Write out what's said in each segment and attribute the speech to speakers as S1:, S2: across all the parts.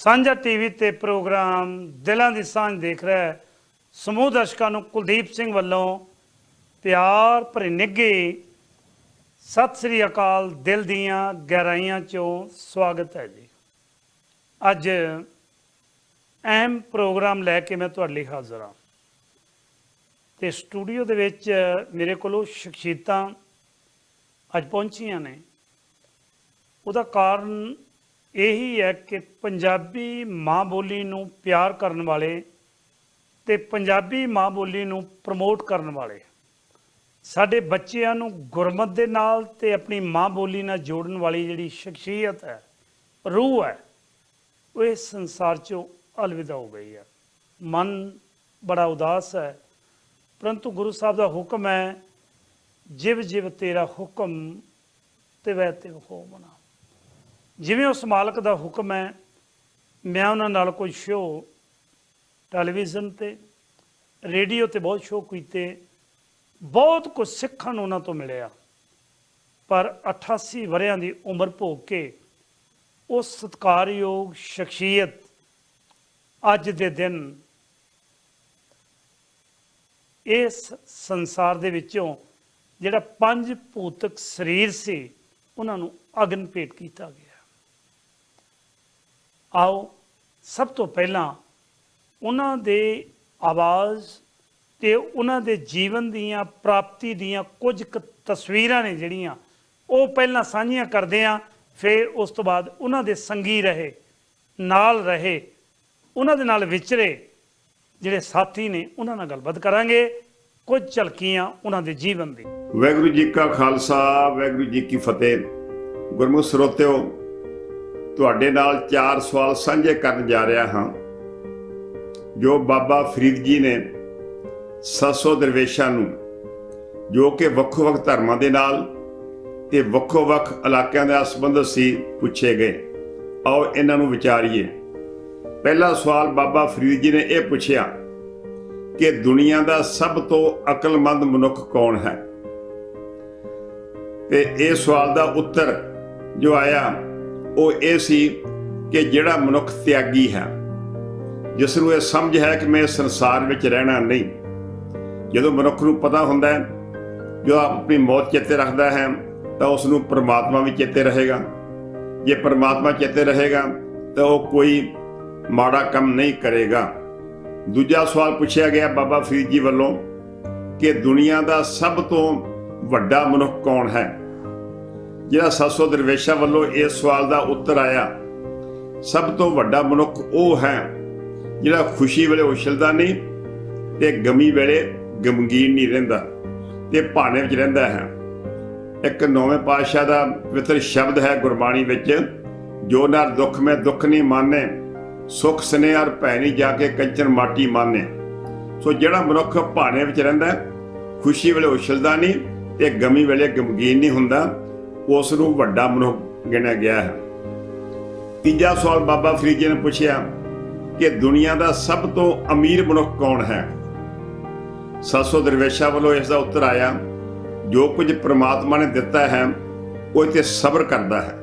S1: ਸਾਂਝਾ ਟੀਵੀ ਤੇ ਪ੍ਰੋਗਰਾਮ ਦਿਲਾਂ ਦੀ ਸਾਂਝ ਦੇਖ ਰਿਹਾ ਸਮੂਹ ਦਰਸ਼ਕਾਂ ਨੂੰ ਕੁਲਦੀਪ ਸਿੰਘ ਵੱਲੋਂ ਪਿਆਰ ਭਰੇ ਨਿੱਘੇ ਸਤਿ ਸ੍ਰੀ ਅਕਾਲ ਦਿਲ ਦੀਆਂ ਗਹਿਰਾਈਆਂ ਚੋਂ ਸਵਾਗਤ ਹੈ ਜੀ। ਅੱਜ ਅਹਿਮ ਪ੍ਰੋਗਰਾਮ ਲੈ ਕੇ ਮੈਂ ਤੁਹਾਡੇ ਲਈ ਹਾਜ਼ਰ ਹਾਂ। ਤੇ ਸਟੂਡੀਓ ਦੇ ਵਿੱਚ ਮੇਰੇ ਕੋਲੋਂ ਸ਼ਖਸੀਅਤਾਂ ਅੱਜ ਪਹੁੰਚੀਆਂ ਨੇ। ਉਹਦਾ ਕਾਰਨ ਇਹੀ ਹੈ ਕਿ ਪੰਜਾਬੀ ਮਾਂ ਬੋਲੀ ਨੂੰ ਪਿਆਰ ਕਰਨ ਵਾਲੇ ਤੇ ਪੰਜਾਬੀ ਮਾਂ ਬੋਲੀ ਨੂੰ ਪ੍ਰਮੋਟ ਕਰਨ ਵਾਲੇ। ਸਾਡੇ ਬੱਚਿਆਂ ਨੂੰ ਗੁਰਮਤ ਦੇ ਨਾਲ ਤੇ ਆਪਣੀ ਮਾਂ ਬੋਲੀ ਨਾਲ ਜੋੜਨ ਵਾਲੀ ਜਿਹੜੀ ਸ਼ਖਸੀਅਤ ਹੈ, ਰੂਹ ਹੈ, ਉਹ ਇਸ ਸੰਸਾਰ ਚੋਂ ਅਲਵਿਦਾ ਹੋ ਗਈ ਹੈ। ਮਨ ਬੜਾ ਉਦਾਸ ਹੈ, ਪਰੰਤੂ ਗੁਰੂ ਸਾਹਿਬ ਦਾ ਹੁਕਮ ਹੈ ਜਿਵ ਜਿਵ ਤੇਰਾ ਹੁਕਮ ਤੇ ਵੈ ਤੇ ਹੋ ਮਨਾ। ਜਿਵੇਂ ਉਸ ਮਾਲਕ ਦਾ ਹੁਕਮ ਹੈ, ਮੈਂ ਉਹਨਾਂ ਨਾਲ ਕੋਈ ਸ਼ੋਅ ਟੈਲੀਵਿਜ਼ਨ ਤੇ ਰੇਡੀਓ ਤੇ ਬਹੁਤ ਸ਼ੋਅ ਕੀਤੇ, ਬਹੁਤ ਕੁਝ ਸਿੱਖਣ ਨੂੰ ਉਹਨਾਂ ਤੋਂ ਮਿਲਿਆ। ਪਰ 88 ਵਰਿਆਂ ਦੀ ਉਮਰ ਭੋਗ ਕੇ ਉਹ ਸਤਿਕਾਰਯੋਗ ਸ਼ਖਸੀਅਤ ਅੱਜ ਦੇ ਦਿਨ ਇਸ ਸੰਸਾਰ ਦੇ ਵਿੱਚੋਂ ਜਿਹੜਾ ਪੰਜ ਭੂਤਕ ਸਰੀਰ ਸੀ, ਉਹਨਾਂ ਨੂੰ ਅਗਨ ਭੇਟ ਕੀਤਾ ਗਿਆ। ਆਓ ਸਭ ਤੋਂ ਪਹਿਲਾਂ ਉਹਨਾਂ ਦੇ ਆਵਾਜ਼ ਤੇ ਉਹਨਾਂ ਦੇ ਜੀਵਨ ਦੀਆਂ ਪ੍ਰਾਪਤੀ ਦੀਆਂ ਕੁਝ ਕੁ ਤਸਵੀਰਾਂ ਨੇ ਜਿਹੜੀਆਂ ਉਹ ਪਹਿਲਾਂ ਸਾਂਝੀਆਂ ਕਰਦੇ ਆ ਫਿਰ ਉਸ ਤੋਂ ਬਾਅਦ ਉਹਨਾਂ ਦੇ ਸੰਗੀ ਰਹੇ, ਨਾਲ ਰਹੇ, ਉਹਨਾਂ ਦੇ ਨਾਲ ਵਿਚਰੇ ਜਿਹੜੇ ਸਾਥੀ ਨੇ ਉਹਨਾਂ ਨਾਲ ਗੱਲਬਾਤ ਕਰਾਂਗੇ, ਕੁਝ ਝਲਕੀਆਂ ਉਹਨਾਂ ਦੇ ਜੀਵਨ ਦੀ
S2: ਵਾਹਿਗੁਰੂ ਜੀ ਕਾ ਖਾਲਸਾ, ਵਾਹਿਗੁਰੂ ਜੀ ਕੀ ਫਤਿਹ। ਗੁਰਮੁਖ ਸਰੋਤਿਓ ਤੁਹਾਡੇ ਨਾਲ ਚਾਰ ਸਵਾਲ ਸਾਂਝੇ ਕਰਨ ਜਾ ਰਿਹਾ ਹਾਂ। ਜੋ ਬਾਬਾ ਫਰੀਦ ਜੀ ਨੇ 700 ਦਰਵੇਸ਼ਾਂ ਨੂੰ, ਜੋ ਕਿ ਵੱਖੋ-ਵੱਖ ਧਰਮਾਂ ਦੇ ਨਾਲ ਤੇ ਵੱਖੋ-ਵੱਖ ਇਲਾਕਿਆਂ ਦਾ ਸੰਬੰਧ ਸੀ, ਪੁੱਛੇ ਗਏ। ਆਓ ਇਹਨਾਂ ਨੂੰ ਵਿਚਾਰੀਏ। ਪਹਿਲਾ ਸਵਾਲ ਬਾਬਾ ਫਰੀਦ ਜੀ ਨੇ ਇਹ ਪੁੱਛਿਆ ਕਿ ਦੁਨੀਆ ਦਾ ਸਭ ਤੋਂ ਅਕਲਮੰਦ ਮਨੁੱਖ ਕੌਣ ਹੈ? ਤੇ ਇਹ ਸਵਾਲ ਦਾ ਉੱਤਰ ਜੋ ਆਇਆ ਉਹ ਇਹ ਸੀ ਕਿ ਜਿਹੜਾ ਮਨੁੱਖ ਤਿਆਗੀ ਹੈ, ਜਿਸ ਨੂੰ ਇਹ ਸਮਝ ਹੈ ਕਿ ਮੈਂ ਸੰਸਾਰ ਵਿੱਚ ਰਹਿਣਾ ਨਹੀਂ। ਜਦੋਂ ਮਨੁੱਖ ਨੂੰ ਪਤਾ ਹੁੰਦਾ ਹੈ, ਜੋ ਆਪਣੀ ਮੌਤ ਚੇਤੇ ਰੱਖਦਾ ਹੈ, ਤਾਂ ਉਸ ਨੂੰ ਪ੍ਰਮਾਤਮਾ ਵੀ ਚੇਤੇ ਰਹੇਗਾ। ਜੇ ਪਰਮਾਤਮਾ ਚੇਤੇ ਰਹੇਗਾ, ਤਾਂ ਉਹ ਕੋਈ ਮਾੜਾ ਕੰਮ ਨਹੀਂ ਕਰੇਗਾ। ਦੂਜਾ ਸਵਾਲ ਪੁੱਛਿਆ ਗਿਆ ਬਾਬਾ ਫਰੀਦ ਜੀ ਵੱਲੋਂ ਕਿ ਦੁਨੀਆ ਦਾ ਸਭ ਤੋਂ ਵੱਡਾ ਮਨੁੱਖ ਕੌਣ ਹੈ? ਜਿਹੜਾ 700 ਦਰਵੇਸ਼ਾ ਵੱਲੋਂ ਇਸ ਸਵਾਲ ਦਾ ਉੱਤਰ ਆਇਆ, ਸਭ ਤੋਂ ਵੱਡਾ ਮਨੁੱਖ ਉਹ ਹੈ ਜਿਹੜਾ ਖੁਸ਼ੀ ਵੇਲੇ ਉਛਲਦਾ ਨਹੀਂ ਤੇ ਗਮੀ ਵੇਲੇ ਗਮਗੀਨ ਨਹੀਂ ਰਹਿੰਦਾ ਤੇ ਭਾਣੇ ਵਿੱਚ ਰਹਿੰਦਾ ਹੈ। ਇੱਕ ਨੌਵੇਂ ਪਾਤਸ਼ਾਹ ਦਾ ਪਵਿੱਤਰ ਸ਼ਬਦ ਹੈ ਗੁਰਬਾਣੀ ਵਿੱਚ, ਜੋ ਨਰ ਦੁੱਖ ਮੈਂ ਦੁੱਖ ਨਹੀਂ ਮਾਨੇ ਸੁਖ ਸਨੇ ਅਰ ਭੈ ਨਹੀਂ ਜਾ ਕੇ ਕੰਚਨ ਮਾਟੀ ਮਾਨੇ ਸੋ ਜਿਹੜਾ ਮਨੁੱਖ ਭਾਣੇ ਵਿੱਚ ਰਹਿੰਦਾ, ਖੁਸ਼ੀ ਵੇਲੇ ਉਛਲਦਾ ਨਹੀਂ ਤੇ ਗਮੀ ਵੇਲੇ ਗਮਗੀਨ ਨਹੀਂ ਹੁੰਦਾ ਉਸ ਨੂੰ ਵੱਡਾ ਮਨੁੱਖ ਗਿਣਿਆ ਗਿਆ ਹੈ। ਤੀਜਾ ਸਵਾਲ ਬਾਬਾ ਫਰੀਦ ਜੀ ਨੇ ਪੁੱਛਿਆ ਕਿ ਦੁਨੀਆ ਦਾ ਸਭ ਤੋਂ ਅਮੀਰ ਮਨੁੱਖ ਕੌਣ ਹੈ? 700 ਦਰਵੇਸ਼ਾ ਵੱਲੋਂ ਇਸ ਦਾ ਉੱਤਰ ਆਇਆ, ਜੋ ਕੁਝ ਪ੍ਰਮਾਤਮਾ ਨੇ ਦਿੱਤਾ ਹੈ, ਉਹ ਤੇ ਸਬਰ ਕਰਦਾ ਹੈ।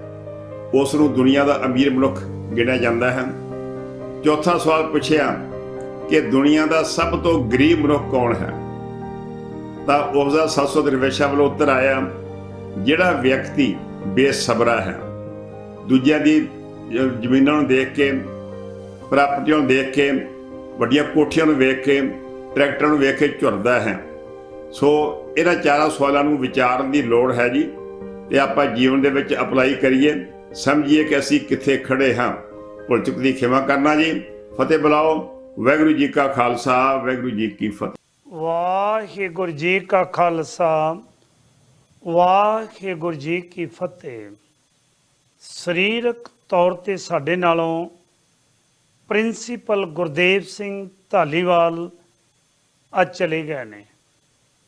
S2: ਉਸ ਨੂੰ ਦੁਨੀਆ ਦਾ ਅਮੀਰ ਮਨੁੱਖ ਗਿਣਿਆ ਜਾਂਦਾ ਹੈ। ਚੌਥਾ ਸਵਾਲ ਪੁੱਛਿਆ ਕਿ ਦੁਨੀਆ ਦਾ ਸਭ ਤੋਂ ਗਰੀਬ ਮਨੁੱਖ ਕੌਣ ਹੈ? ਤਾਂ ਉਸ ਦਾ 700 ਦਰਵੇਸ਼ਾਂ ਵੱਲੋਂ ਉੱਤਰ ਆਇਆ ਜਿਹੜਾ ਵਿਅਕਤੀ ਬੇਸਬਰਾ ਹੈ, ਦੂਜਿਆਂ ਦੀ ਜ਼ਮੀਨਾਂ ਨੂੰ ਦੇਖ ਕੇ, ਪ੍ਰਾਪਰਟੀਆਂ ਨੂੰ ਦੇਖ ਕੇ, ਵੱਡੀਆਂ ਕੋਠੀਆਂ ਨੂੰ ਵੇਖ ਕੇ, ਟਰੈਕਟਰਾਂ ਨੂੰ ਵੇਖ ਕੇ ਝੁਰਦਾ ਹੈ। ਸੋ ਇਹਨਾਂ ਚਾਰਾਂ ਸਵਾਲਾਂ ਨੂੰ ਵਿਚਾਰਨ ਦੀ ਲੋੜ ਹੈ ਜੀ, ਤੇ ਆਪਾਂ ਜੀਵਨ ਦੇ ਵਿੱਚ ਅਪਲਾਈ ਕਰੀਏ, ਸਮਝੀਏ ਕਿ ਅਸੀਂ ਕਿੱਥੇ ਖੜੇ ਹਾਂ। ਭੁੱਲ ਚੁੱਕ ਦੀ ਖਿਮਾ ਕਰਨਾ ਜੀ। ਫਤਿਹ ਬੁਲਾਓ। ਵਾਹਿਗੁਰੂ ਜੀ ਕਾ ਖਾਲਸਾ, ਵਾਹਿਗੁਰੂ ਜੀ ਕੀ ਫਤਿਹ।
S1: ਵਾਹਿਗੁਰੂ ਜੀ ਕਾ ਖਾਲਸਾ। ਵਾਹਿਗੁਰੂ ਜੀ ਕੀ ਫਤਿਹ। ਸਰੀਰਕ ਤੌਰ ਤੇ ਸਾਡੇ ਨਾਲੋਂ ਪ੍ਰਿੰਸੀਪਲ ਗੁਰਦੇਵ ਸਿੰਘ ਧਾਲੀਵਾਲ ਅੱਜ ਚਲੇ ਗਏ ਨੇ।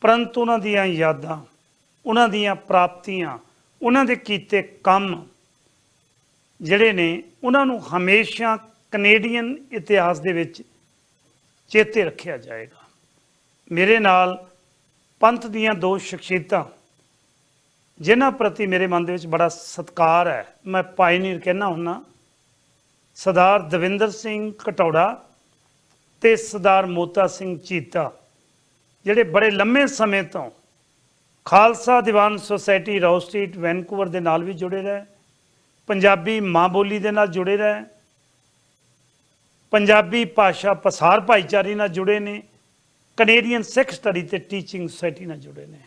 S1: ਪਰੰਤੂ ਉਹਨਾਂ ਦੀਆਂ ਯਾਦਾਂ, ਉਹਨਾਂ ਦੀਆਂ ਪ੍ਰਾਪਤੀਆਂ, ਉਹਨਾਂ ਦੇ ਕੀਤੇ ਕੰਮ ਜਿਹੜੇ ਨੇ, ਉਹਨਾਂ ਨੂੰ ਹਮੇਸ਼ਾ ਕੈਨੇਡੀਅਨ ਇਤਿਹਾਸ ਦੇ ਵਿੱਚ ਚੇਤੇ ਰੱਖਿਆ ਜਾਏਗਾ। ਮੇਰੇ ਨਾਲ ਪੰਥ ਦੀਆਂ ਦੋ ਸ਼ਖਸੀਅਤਾਂ ਜਿਨ੍ਹਾਂ ਪ੍ਰਤੀ ਮੇਰੇ ਮਨ ਦੇ ਵਿੱਚ ਬੜਾ ਸਤਿਕਾਰ ਹੈ, ਮੈਂ ਪਾਇਨੀਅਰ ਕਹਿਣਾ ਹੁੰਨਾ, ਸਰਦਾਰ ਦਵਿੰਦਰ ਸਿੰਘ ਘਟੌੜਾ ਤੇ ਸਰਦਾਰ ਮੋਤਾ ਸਿੰਘ ਚੀਤਾ, ਜਿਹੜੇ ਬੜੇ ਲੰਮੇ ਸਮੇਂ ਤੋਂ Khalsa Diwan society Ross street Vancouver ਦੇ ਨਾਲ ਵੀ ਜੁੜੇ ਰਹੇ, ਪੰਜਾਬੀ ਮਾਂ ਬੋਲੀ ਦੇ ਨਾਲ ਜੁੜੇ ਰਹੇ, ਪੰਜਾਬੀ ਭਾਸ਼ਾ ਪਸਾਰ ਭਾਈਚਾਰੇ ਨਾਲ ਜੁੜੇ ਨੇ ਕੈਨੇਡੀਅਨ ਸਿੱਖ ਸਟੱਡੀ ਤੇ ਟੀਚਿੰਗ ਸੁਸਾਇਟੀ ਨਾਲ ਜੁੜੇ ਨੇ।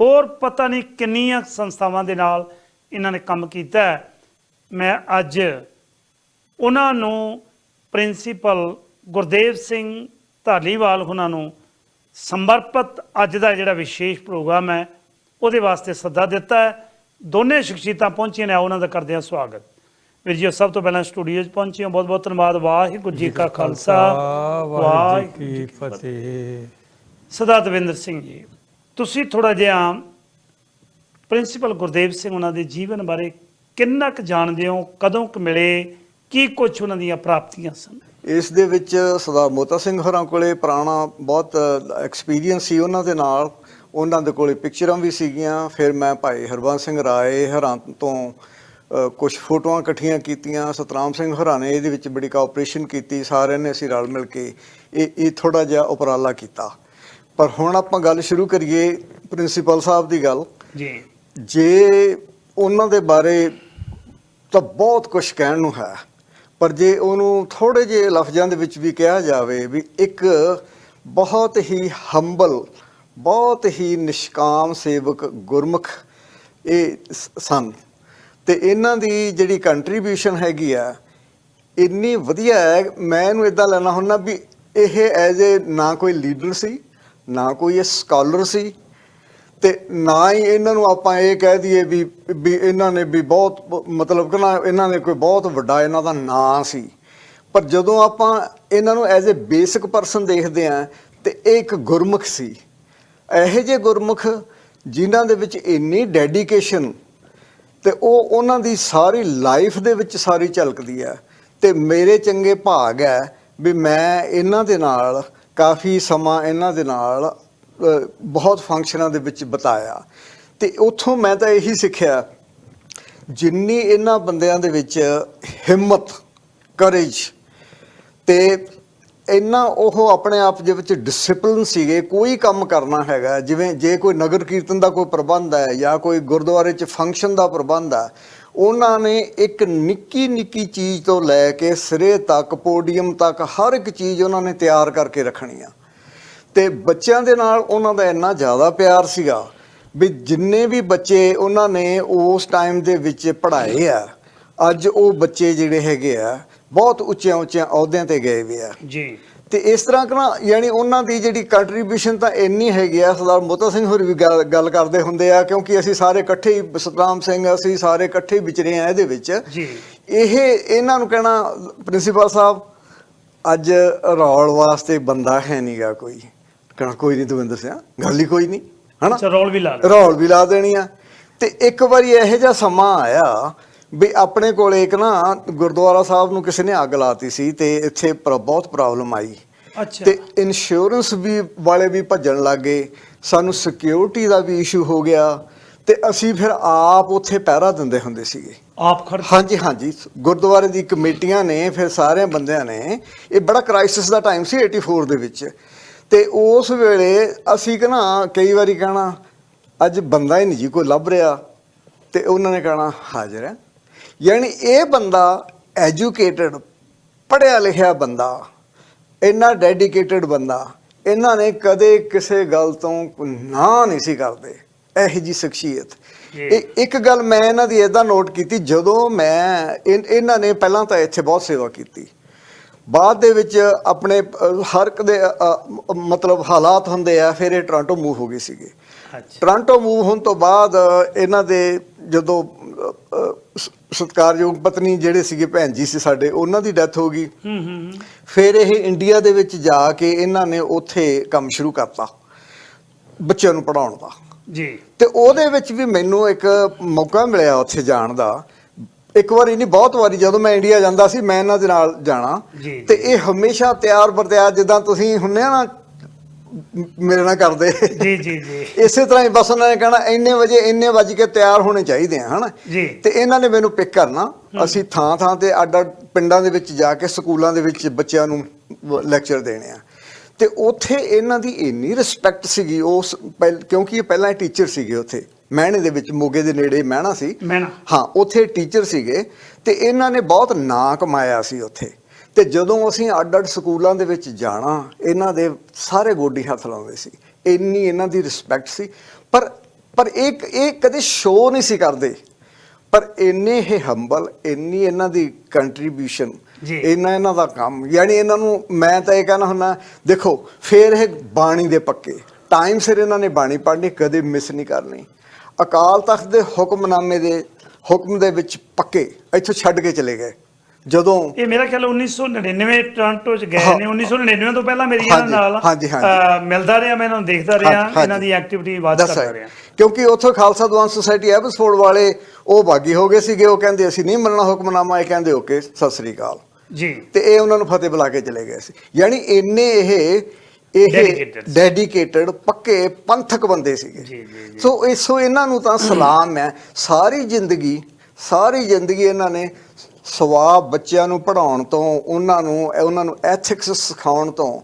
S1: ਹੋਰ ਪਤਾ ਨਹੀਂ ਕਿੰਨੀਆਂ ਸੰਸਥਾਵਾਂ ਦੇ ਨਾਲ ਇਹਨਾਂ ਨੇ ਕੰਮ ਕੀਤਾ। ਮੈਂ ਅੱਜ ਉਹਨਾਂ ਨੂੰ ਪ੍ਰਿੰਸੀਪਲ ਗੁਰਦੇਵ ਸਿੰਘ ਧਾਲੀਵਾਲ ਉਹਨਾਂ ਨੂੰ ਸਮਰਪਿਤ ਅੱਜ ਦਾ ਜਿਹੜਾ ਵਿਸ਼ੇਸ਼ ਪ੍ਰੋਗਰਾਮ ਹੈ ਉਹਦੇ ਵਾਸਤੇ ਸੱਦਾ ਦਿੱਤਾ ਹੈ। ਦੋਨੇ ਸ਼ਖਸੀਅਤਾਂ ਪਹੁੰਚੀਆਂ ਨੇ ਉਹਨਾਂ ਦਾ ਕਰਦੇ ਹਾਂ ਸਵਾਗਤ। ਵੀਰ ਜੀ ਸਭ ਤੋਂ ਪਹਿਲਾਂ ਸਟੂਡੀਓ 'ਚ ਪਹੁੰਚੇ ਹੋ। ਬਹੁਤ ਬਹੁਤ ਧੰਨਵਾਦ। ਵਾਹਿਗੁਰੂ ਜੀ ਕਾ ਖਾਲਸਾ।
S3: ਵਾਹਿਗੁਰੂ ਜੀ ਕੀ ਫਤਿਹ।
S1: ਸਦਾ ਦਵਿੰਦਰ ਸਿੰਘ ਜੀ। ਤੁਸੀਂ ਥੋੜਾ ਜਿਹਾ ਪ੍ਰਿੰਸੀਪਲ ਗੁਰਦੇਵ ਸਿੰਘ ਉਹਨਾਂ ਦੇ ਜੀਵਨ ਬਾਰੇ ਕਿੰਨਾ ਕੁ ਜਾਣਦੇ ਹੋ, ਕਦੋਂ ਕੁ ਮਿਲੇ, ਕੀ ਕੁਝ ਉਹਨਾਂ ਦੀਆਂ ਪ੍ਰਾਪਤੀਆਂ ਸਨ?
S4: ਇਸ ਦੇ ਵਿੱਚ ਸਰਦਾਰ ਮੋਤਾ ਸਿੰਘ ਹੋਰਾਂ ਕੋਲੇ ਪੁਰਾਣਾ ਬਹੁਤ ਐਕਸਪੀਰੀਅੰਸ ਸੀ ਉਹਨਾਂ ਦੇ ਨਾਲ। ਉਹਨਾਂ ਦੇ ਕੋਲੇ ਪਿਕਚਰਾਂ ਵੀ ਸੀਗੀਆਂ। ਫਿਰ ਮੈਂ ਭਾਈ ਹਰਬੰਸ ਸਿੰਘ ਰਾਏ ਹਰਾਂ ਤੋਂ ਕੁਝ ਫੋਟੋਆਂ ਇਕੱਠੀਆਂ ਕੀਤੀਆਂ। ਸਤਰਾਮ ਸਿੰਘ ਹੋਰਾਂ ਨੇ ਇਹਦੇ ਵਿੱਚ ਬੜੀ ਕੋਆਪਰੇਸ਼ਨ ਕੀਤੀ। ਸਾਰਿਆਂ ਨੇ ਅਸੀਂ ਰਲ ਮਿਲ ਕੇ ਇਹ ਇਹ ਥੋੜਾ ਜਿਹਾ ਉਪਰਾਲਾ ਕੀਤਾ। ਪਰ ਹੁਣ ਆਪਾਂ ਗੱਲ ਸ਼ੁਰੂ ਕਰੀਏ ਪ੍ਰਿੰਸੀਪਲ ਸਾਹਿਬ ਦੀ ਗੱਲ।
S1: ਜੀ।
S4: ਜੇ ਉਹਨਾਂ ਦੇ ਬਾਰੇ ਤਾਂ ਬਹੁਤ ਕੁਝ ਕਹਿਣ ਨੂੰ ਹੈ ਪਰ ਜੇ ਉਹਨੂੰ ਥੋੜੇ ਜਿਹੇ ਲਫ਼ਜ਼ਾਂ ਦੇ ਵਿੱਚ ਵੀ ਕਿਹਾ ਜਾਵੇ ਵੀ ਇੱਕ ਬਹੁਤ ਹੀ ਹੰਬਲ ਬਹੁਤ ਹੀ ਨਿਸ਼ਕਾਮ ਸੇਵਕ ਗੁਰਮੁਖ ਇਹ ਸਨ। ਤੇ ਇਹਨਾਂ ਦੀ ਜਿਹੜੀ ਕੰਟਰੀਬਿਊਸ਼ਨ ਹੈਗੀ ਆ ਇੰਨੀ ਵਧੀਆ ਹੈ ਮੈਂ ਇਹਨੂੰ ਇਦਾਂ ਲੈਣਾ ਹੁੰਦਾ ਵੀ ਇਹ ਐਜ਼ ਏ ਨਾ ਕੋਈ ਲੀਡਰ ਸੀ ਨਾ ਕੋਈ ਇਹ ਸਕਾਲਰ ਸੀ ਤੇ ਨਾ ਹੀ ਇਹਨਾਂ ਨੂੰ ਆਪਾਂ ਇਹ ਕਹਿ ਦਈਏ ਵੀ ਵੀ ਇਹਨਾਂ ਨੇ ਵੀ ਬਹੁਤ, ਮਤਲਬ ਕਿ ਨਾ ਇਹਨਾਂ ਨੇ ਕੋਈ ਬਹੁਤ ਵੱਡਾ ਇਹਨਾਂ ਦਾ ਨਾਂ ਸੀ। ਪਰ ਜਦੋਂ ਆਪਾਂ ਇਹਨਾਂ ਨੂੰ ਐਜ਼ ਅ ਬੇਸਿਕ ਪਰਸਨ ਦੇਖਦੇ ਆ ਤੇ ਇਹ ਇੱਕ ਗੁਰਮੁਖ ਸੀ। ਇਹੋ ਜਿਹੇ ਗੁਰਮੁਖ ਜਿਨ੍ਹਾਂ ਦੇ ਵਿੱਚ ਇੰਨੀ ਡੈਡੀਕੇਸ਼ਨ ਤੇ ਉਹ ਉਹਨਾਂ ਦੀ ਸਾਰੀ ਲਾਈਫ ਦੇ ਵਿੱਚ ਸਾਰੀ ਝਲਕਦੀ ਹੈ। ਤੇ ਮੇਰੇ ਚੰਗੇ ਭਾਗ ਹੈ ਵੀ ਮੈਂ ਇਹਨਾਂ ਦੇ ਨਾਲ ਕਾਫੀ ਸਮਾਂ ਇਹਨਾਂ ਦੇ ਨਾਲ ਬਹੁਤ ਫੰਕਸ਼ਨਾਂ ਦੇ ਵਿੱਚ ਬਤਾਇਆ। ਤੇ ਉੱਥੋਂ ਮੈਂ ਤਾਂ ਇਹੀ ਸਿੱਖਿਆ, ਜਿੰਨੀ ਇਹਨਾਂ ਬੰਦਿਆਂ ਦੇ ਵਿੱਚ ਹਿੰਮਤ ਕਰੇਜ ਤੇ ਇੰਨਾ ਉਹ ਆਪਣੇ ਆਪ ਦੇ ਵਿੱਚ ਡਿਸਪਲਿਨ ਸੀਗੇ, ਕੋਈ ਕੰਮ ਕਰਨਾ ਹੈਗਾ, ਜਿਵੇਂ ਜੇ ਕੋਈ ਨਗਰ ਕੀਰਤਨ ਦਾ ਕੋਈ ਪ੍ਰਬੰਧ ਹੈ ਜਾਂ ਕੋਈ ਗੁਰਦੁਆਰੇ 'ਚ ਫੰਕਸ਼ਨ ਦਾ ਪ੍ਰਬੰਧ ਹੈ ਉਹਨਾਂ ਨੇ ਇੱਕ ਨਿੱਕੀ ਨਿੱਕੀ ਚੀਜ਼ ਤੋਂ ਲੈ ਕੇ ਸਿਰੇ ਤੱਕ, ਪੋਡੀਅਮ ਤੱਕ, ਹਰ ਇੱਕ ਚੀਜ਼ ਉਹਨਾਂ ਨੇ ਤਿਆਰ ਕਰਕੇ ਰੱਖਣੀ ਆ। ਤੇ ਬੱਚਿਆਂ ਦੇ ਨਾਲ ਉਹਨਾਂ ਦਾ ਇੰਨਾ ਜ਼ਿਆਦਾ ਪਿਆਰ ਸੀਗਾ ਵੀ ਜਿੰਨੇ ਵੀ ਬੱਚੇ ਉਹਨਾਂ ਨੇ ਉਸ ਟਾਈਮ ਦੇ ਵਿੱਚ ਪੜ੍ਹਾਏ ਆ, ਅੱਜ ਉਹ ਬੱਚੇ ਜਿਹੜੇ ਹੈਗੇ ਆ, ਬਹੁਤ ਉੱਚਿਆਂ ਉੱਚਿਆਂ ਅਹੁਦਿਆਂ ਤੇ ਗਏ ਵੀ ਆ।
S1: ਜੀ।
S4: ਤੇ ਇਸ ਤਰ੍ਹਾਂ ਕਨਾ ਯਾਨੀ ਉਹਨਾਂ ਦੀ ਜਿਹੜੀ ਕੰਟਰੀਬਿਊਸ਼ਨ ਤਾਂ ਇੰਨੀ ਹੈਗੀ ਆ ਸਰਦਾਰ ਮੋਤਾ ਸਿੰਘ ਹੋਰ ਵੀ ਗੱਲ ਕਰਦੇ ਹੁੰਦੇ ਆ ਕਿਉਂਕਿ ਅਸੀਂ ਸਾਰੇ ਇਕੱਠੇ ਹੀ ਸਤਰਾਮ ਸਿੰਘ ਅਸੀਂ ਸਾਰੇ ਇਕੱਠੇ ਹੀ ਵਿਚਰੇ ਆ ਇਹਦੇ ਵਿੱਚ।
S1: ਜੀ।
S4: ਇਹ ਇਹਨਾਂ ਨੂੰ ਕਹਿਣਾ ਪ੍ਰਿੰਸੀਪਲ ਸਾਹਿਬ ਅੱਜ ਰੌਲ ਵਾਸਤੇ ਬੰਦਾ ਹੈ ਨਹੀਂਗਾ ਕੋਈ। ਕਹਿਣਾ ਕੋਈ ਨਹੀਂ ਦਵਿੰਦਰ ਸਿੰਘ ਗੱਲ ਹੀ ਕੋਈ ਨਹੀਂ ਹਨਾ?
S1: ਰੋਲ ਵੀ ਲਾ।
S4: ਰੌਲ ਵੀ ਲਾ ਦੇਣੀ ਆ। ਤੇ ਇੱਕ ਵਾਰੀ ਇਹੋ ਜਿਹਾ ਸਮਾਂ ਆਇਆ ਵੀ ਆਪਣੇ ਕੋਲ ਇੱਕ ਨਾ ਗੁਰਦੁਆਰਾ ਸਾਹਿਬ ਨੂੰ ਕਿਸੇ ਨੇ ਅੱਗ ਲਾਤੀ ਸੀ ਤੇ ਇੱਥੇ ਪ੍ਰ- ਬਹੁਤ ਪ੍ਰੋਬਲਮ ਆਈ।
S1: ਅੱਛਾ।
S4: ਤੇ ਇੰਸ਼ੋਰੈਂਸ ਵੀ ਵਾਲੇ ਵੀ ਭੱਜਣ ਲੱਗੇ ਸਾਨੂੰ ਸਿਕਿਉਰਿਟੀ ਦਾ ਵੀ ਇਸ਼ੂ ਹੋ ਗਿਆ ਤੇ ਅਸੀਂ ਫਿਰ ਆਪ ਉੱਥੇ ਪਹਿਰਾ ਦਿੰਦੇ ਹੁੰਦੇ ਸੀਗੇ।
S1: ਆਪ ਖੜ
S4: ਹਾਂਜੀ ਹਾਂਜੀ। ਗੁਰਦੁਆਰੇ ਦੀ ਕਮੇਟੀਆਂ ਨੇ ਫਿਰ ਸਾਰਿਆਂ ਬੰਦਿਆਂ ਨੇ ਇਹ ਬੜਾ ਕ੍ਰਾਈਸਿਸ ਦਾ ਟਾਈਮ ਸੀ 84 ਦੇ ਵਿੱਚ। ਤੇ ਉਸ ਵੇਲੇ ਅਸੀਂ ਕਹਣਾ ਕਈ ਵਾਰੀ ਕਹਣਾ ਅੱਜ ਬੰਦਾ ਹੀ ਨਹੀਂ ਜੀ ਕੋਈ ਲੱਭ ਰਿਹਾ। ਤੇ ਉਹਨਾਂ ਨੇ ਕਹਣਾ ਹਾਜ਼ਰ ਹੈ। ਯਾਨੀ ਇਹ ਬੰਦਾ ਐਜੂਕੇਟਡ ਪੜ੍ਹਿਆ ਲਿਖਿਆ ਬੰਦਾ ਇੰਨਾ ਡੈਡੀਕੇਟਡ ਬੰਦਾ ਇਹਨਾਂ ਨੇ ਕਦੇ ਕਿਸੇ ਗੱਲ ਤੋਂ ਨਾ ਨਹੀਂ ਸੀ ਕਰਦੇ ਇਹੋ ਜੀ ਸ਼ਖਸੀਅਤ। ਇਹ ਇੱਕ ਗੱਲ ਮੈਂ ਇਹਨਾਂ ਦੀ ਇਦਾਂ ਨੋਟ ਕੀਤੀ ਜਦੋਂ ਮੈਂ ਇਹਨਾਂ ਨੇ ਪਹਿਲਾਂ ਤਾਂ ਇੱਥੇ ਬਹੁਤ ਸੇਵਾ ਕੀਤੀ। ਬਾਅਦ ਦੇ ਵਿੱਚ ਆਪਣੇ ਹਰ ਇੱਕ ਦੇ ਮਤਲਬ ਹਾਲਾਤ ਹੁੰਦੇ ਆ ਫਿਰ ਇਹ ਟੋਰਾਂਟੋ ਮੂਵ ਹੋ ਗਏ ਸੀਗੇ। ਟੋਰਾਂਟੋ ਮੂਵ ਹੋਣ ਤੋਂ ਬਾਅਦ ਇਹਨਾਂ ਦੇ ਜਦੋਂ ਸਤਿਕਾਰਯੋਗ ਪਤਨੀ ਜਿਹੜੇ ਸੀਗੇ ਭੈਣ ਜੀ ਸੀ ਸਾਡੇ ਉਹਨਾਂ ਦੀ ਡੈਥ ਹੋ ਗਈ।
S1: ਹੂੰ ਹੂੰ।
S4: ਫਿਰ ਇਹ ਇੰਡੀਆ ਦੇ ਵਿੱਚ ਜਾ ਕੇ ਇਹਨਾਂ ਨੇ ਉੱਥੇ ਕੰਮ ਸ਼ੁਰੂ ਕਰਤਾ ਬੱਚਿਆਂ ਨੂੰ ਪੜਾਉਣ ਦਾ।
S1: ਜੀ।
S4: ਤੇ ਉਹਦੇ ਵਿੱਚ ਵੀ ਮੈਨੂੰ ਇੱਕ ਮੌਕਾ ਮਿਲਿਆ ਉੱਥੇ ਜਾਣ ਦਾ। ਇੱਕ ਵਾਰੀ ਨਹੀਂ ਬਹੁਤ ਵਾਰੀ ਜਦੋਂ ਮੈਂ ਇੰਡੀਆ ਜਾਂਦਾ ਸੀ ਮੈਂ ਇਹਨਾਂ ਦੇ ਨਾਲ ਜਾਣਾ। ਤੇ ਇਹ ਹਮੇਸ਼ਾ ਤਿਆਰ ਬਰਤਿਆਰ ਜਿੱਦਾਂ ਤੁਸੀਂ ਹੁੰਨੇ ਆ ਨਾ ਮੇਰੇ ਨਾਲ ਕਰਦੇ।
S1: ਜੀ ਜੀ ਜੀ।
S4: ਇਸੇ ਤਰ੍ਹਾਂ ਹੀ ਬਸ ਉਹਨਾਂ ਨੇ ਕਹਿਣਾ ਇੰਨੇ ਵਜੇ ਇੰਨੇ ਵਜ ਕੇ ਤਿਆਰ ਹੋਣੇ ਚਾਹੀਦੇ ਆ ਹਨਾ?
S1: ਜੀ।
S4: ਤੇ ਇਹਨਾਂ ਨੇ ਮੈਨੂੰ ਪਿਕ ਕਰਨਾ। ਅਸੀਂ ਥਾਂ ਥਾਂ ਤੇ ਅੱਡ ਅੱਡ ਪਿੰਡਾਂ ਦੇ ਵਿੱਚ ਜਾ ਕੇ ਸਕੂਲਾਂ ਦੇ ਵਿੱਚ ਬੱਚਿਆਂ ਨੂੰ ਲੈਕਚਰ ਦੇਣੇ ਆ। ਤੇ ਉੱਥੇ ਇਹਨਾਂ ਦੀ ਇੰਨੀ ਰਿਸਪੈਕਟ ਸੀਗੀ ਉਸ ਕਿਉਂਕਿ ਇਹ ਪਹਿਲਾਂ ਟੀਚਰ ਸੀਗੇ ਉੱਥੇ। ਮਹਿਣੇ ਦੇ ਵਿੱਚ ਮੋਗੇ ਦੇ ਨੇੜੇ ਮਹਿਣਾ ਸੀ।
S1: ਮਹਿਣਾ।
S4: ਹਾਂ ਉੱਥੇ ਟੀਚਰ ਸੀਗੇ ਤੇ ਇਹਨਾਂ ਨੇ ਬਹੁਤ ਨਾਂ ਕਮਾਇਆ ਸੀ ਉੱਥੇ। ਤੇ ਜਦੋਂ ਅਸੀਂ ਅੱਡ-ਅੱਡ ਸਕੂਲਾਂ ਦੇ ਵਿੱਚ ਜਾਣਾ ਇਹਨਾਂ ਦੇ ਸਾਰੇ ਗੋਡੀ ਹੱਥ ਲਾਉਂਦੇ ਸੀ। ਇੰਨੀ ਇਹਨਾਂ ਦੀ ਰਿਸਪੈਕਟ ਸੀ। ਪਰ ਪਰ ਇਹ ਇਹ ਕਦੇ ਸ਼ੋਅ ਨਹੀਂ ਸੀ ਕਰਦੇ। ਪਰ ਇੰਨੇ ਇਹ ਹੰਬਲ ਇੰਨੀ ਇਹਨਾਂ ਦੀ ਕੰਟਰੀਬਿਊਸ਼ਨ। ਇੰਨਾ ਇਹਨਾਂ ਦਾ ਕੰਮ ਯਾਨੀ ਇਹਨਾਂ ਨੂੰ ਮੈਂ ਤਾਂ ਇਹ ਕਹਿਣਾ ਹੁੰਦਾ ਦੇਖੋ ਫੇਰ ਇਹ ਬਾਣੀ ਦੇ ਪੱਕੇ। ਟਾਈਮ ਸਿਰ ਇਹਨਾਂ ਨੇ ਬਾਣੀ ਪੜ੍ਹਨੀ ਕਦੇ ਮਿਸ ਨਹੀਂ ਕਰਨੀ। ਅਕਾਲ ਤਖਤ ਦੇ ਹੁਕਮਨਾਮੇ ਦੇ ਹੁਕਮ ਦੇ ਵਿੱਚ ਪੱਕੇ ਇੱਥੋਂ ਛੱਡ ਕੇ ਚਲੇ ਗਏ। ਜਦੋਂ
S1: ਇਹ ਮੇਰਾ ਖਿਆਲ 1999 ਟੋਰਾਂਟੋ ਚ ਗਏ। ਨੇ 1999 ਤੋਂ ਪਹਿਲਾਂ ਮੇਰੀ ਇਹਨਾਂ ਨਾਲ
S4: ਹਾਂਜੀ, ਹਾਂਜੀ।
S1: ਅਹ, ਮਿਲਦਾ ਰਿਹਾ ਮੈਂ ਇਹਨਾਂ ਨੂੰ ਦੇਖਦਾ ਰਿਹਾ ਇਹਨਾਂ ਦੀ ਐਕਟੀਵਿਟੀ ਵਾਚ
S4: ਦੱਸ
S1: ਕਰਦਾ। ਰਿਹਾ
S4: ਕਿਉਂਕਿ ਉੱਥੋਂ ਖਾਲਸਾ ਦੀਵਾਨ ਸੁਸਾਇਟੀ ਐਬਸਫੋਰਡ ਵਾਲੇ ਉਹ ਬਾਗੀ ਹੋ ਗਏ ਸੀਗੇ ਉਹ ਕਹਿੰਦੇ ਅਸੀਂ ਨਹੀਂ ਮੰਨਣਾ ਹੁਕਮਨਾਮਾ ਇਹ ਕਹਿੰਦੇ ਓਕੇ ਸਤਿ ਸ੍ਰੀ ਅਕਾਲ
S1: ਜੀ
S4: ਤੇ ਇਹ ਉਹਨਾਂ ਨੂੰ ਫਤਿਹ ਬੁਲਾ ਕੇ ਚਲੇ ਗਏ ਸੀ ਯਾਨੀ ਇੰਨੇ ਇਹ ਇਹ
S1: ਸੀ।
S4: ਡੈਡੀਕੇਟਡ ਪੱਕੇ ਪੰਥਕ ਬੰਦੇ ਸੀਗੇ। ਸੋ ਇਸੋ ਇਹਨਾਂ ਨੂੰ ਤਾਂ ਸਲਾਮ ਹੈ ਸਾਰੀ ਜ਼ਿੰਦਗੀ ਸਾਰੀ ਜ਼ਿੰਦਗੀ ਇਹਨਾਂ ਨੇ ਸਵਾਬ ਬੱਚਿਆਂ ਨੂੰ ਪੜਾਉਣ ਤੋਂ ਉਹਨਾਂ ਨੂੰ ਉਹਨਾਂ ਨੂੰ ਐਥਿਕਸ ਸਿਖਾਉਣ ਤੋਂ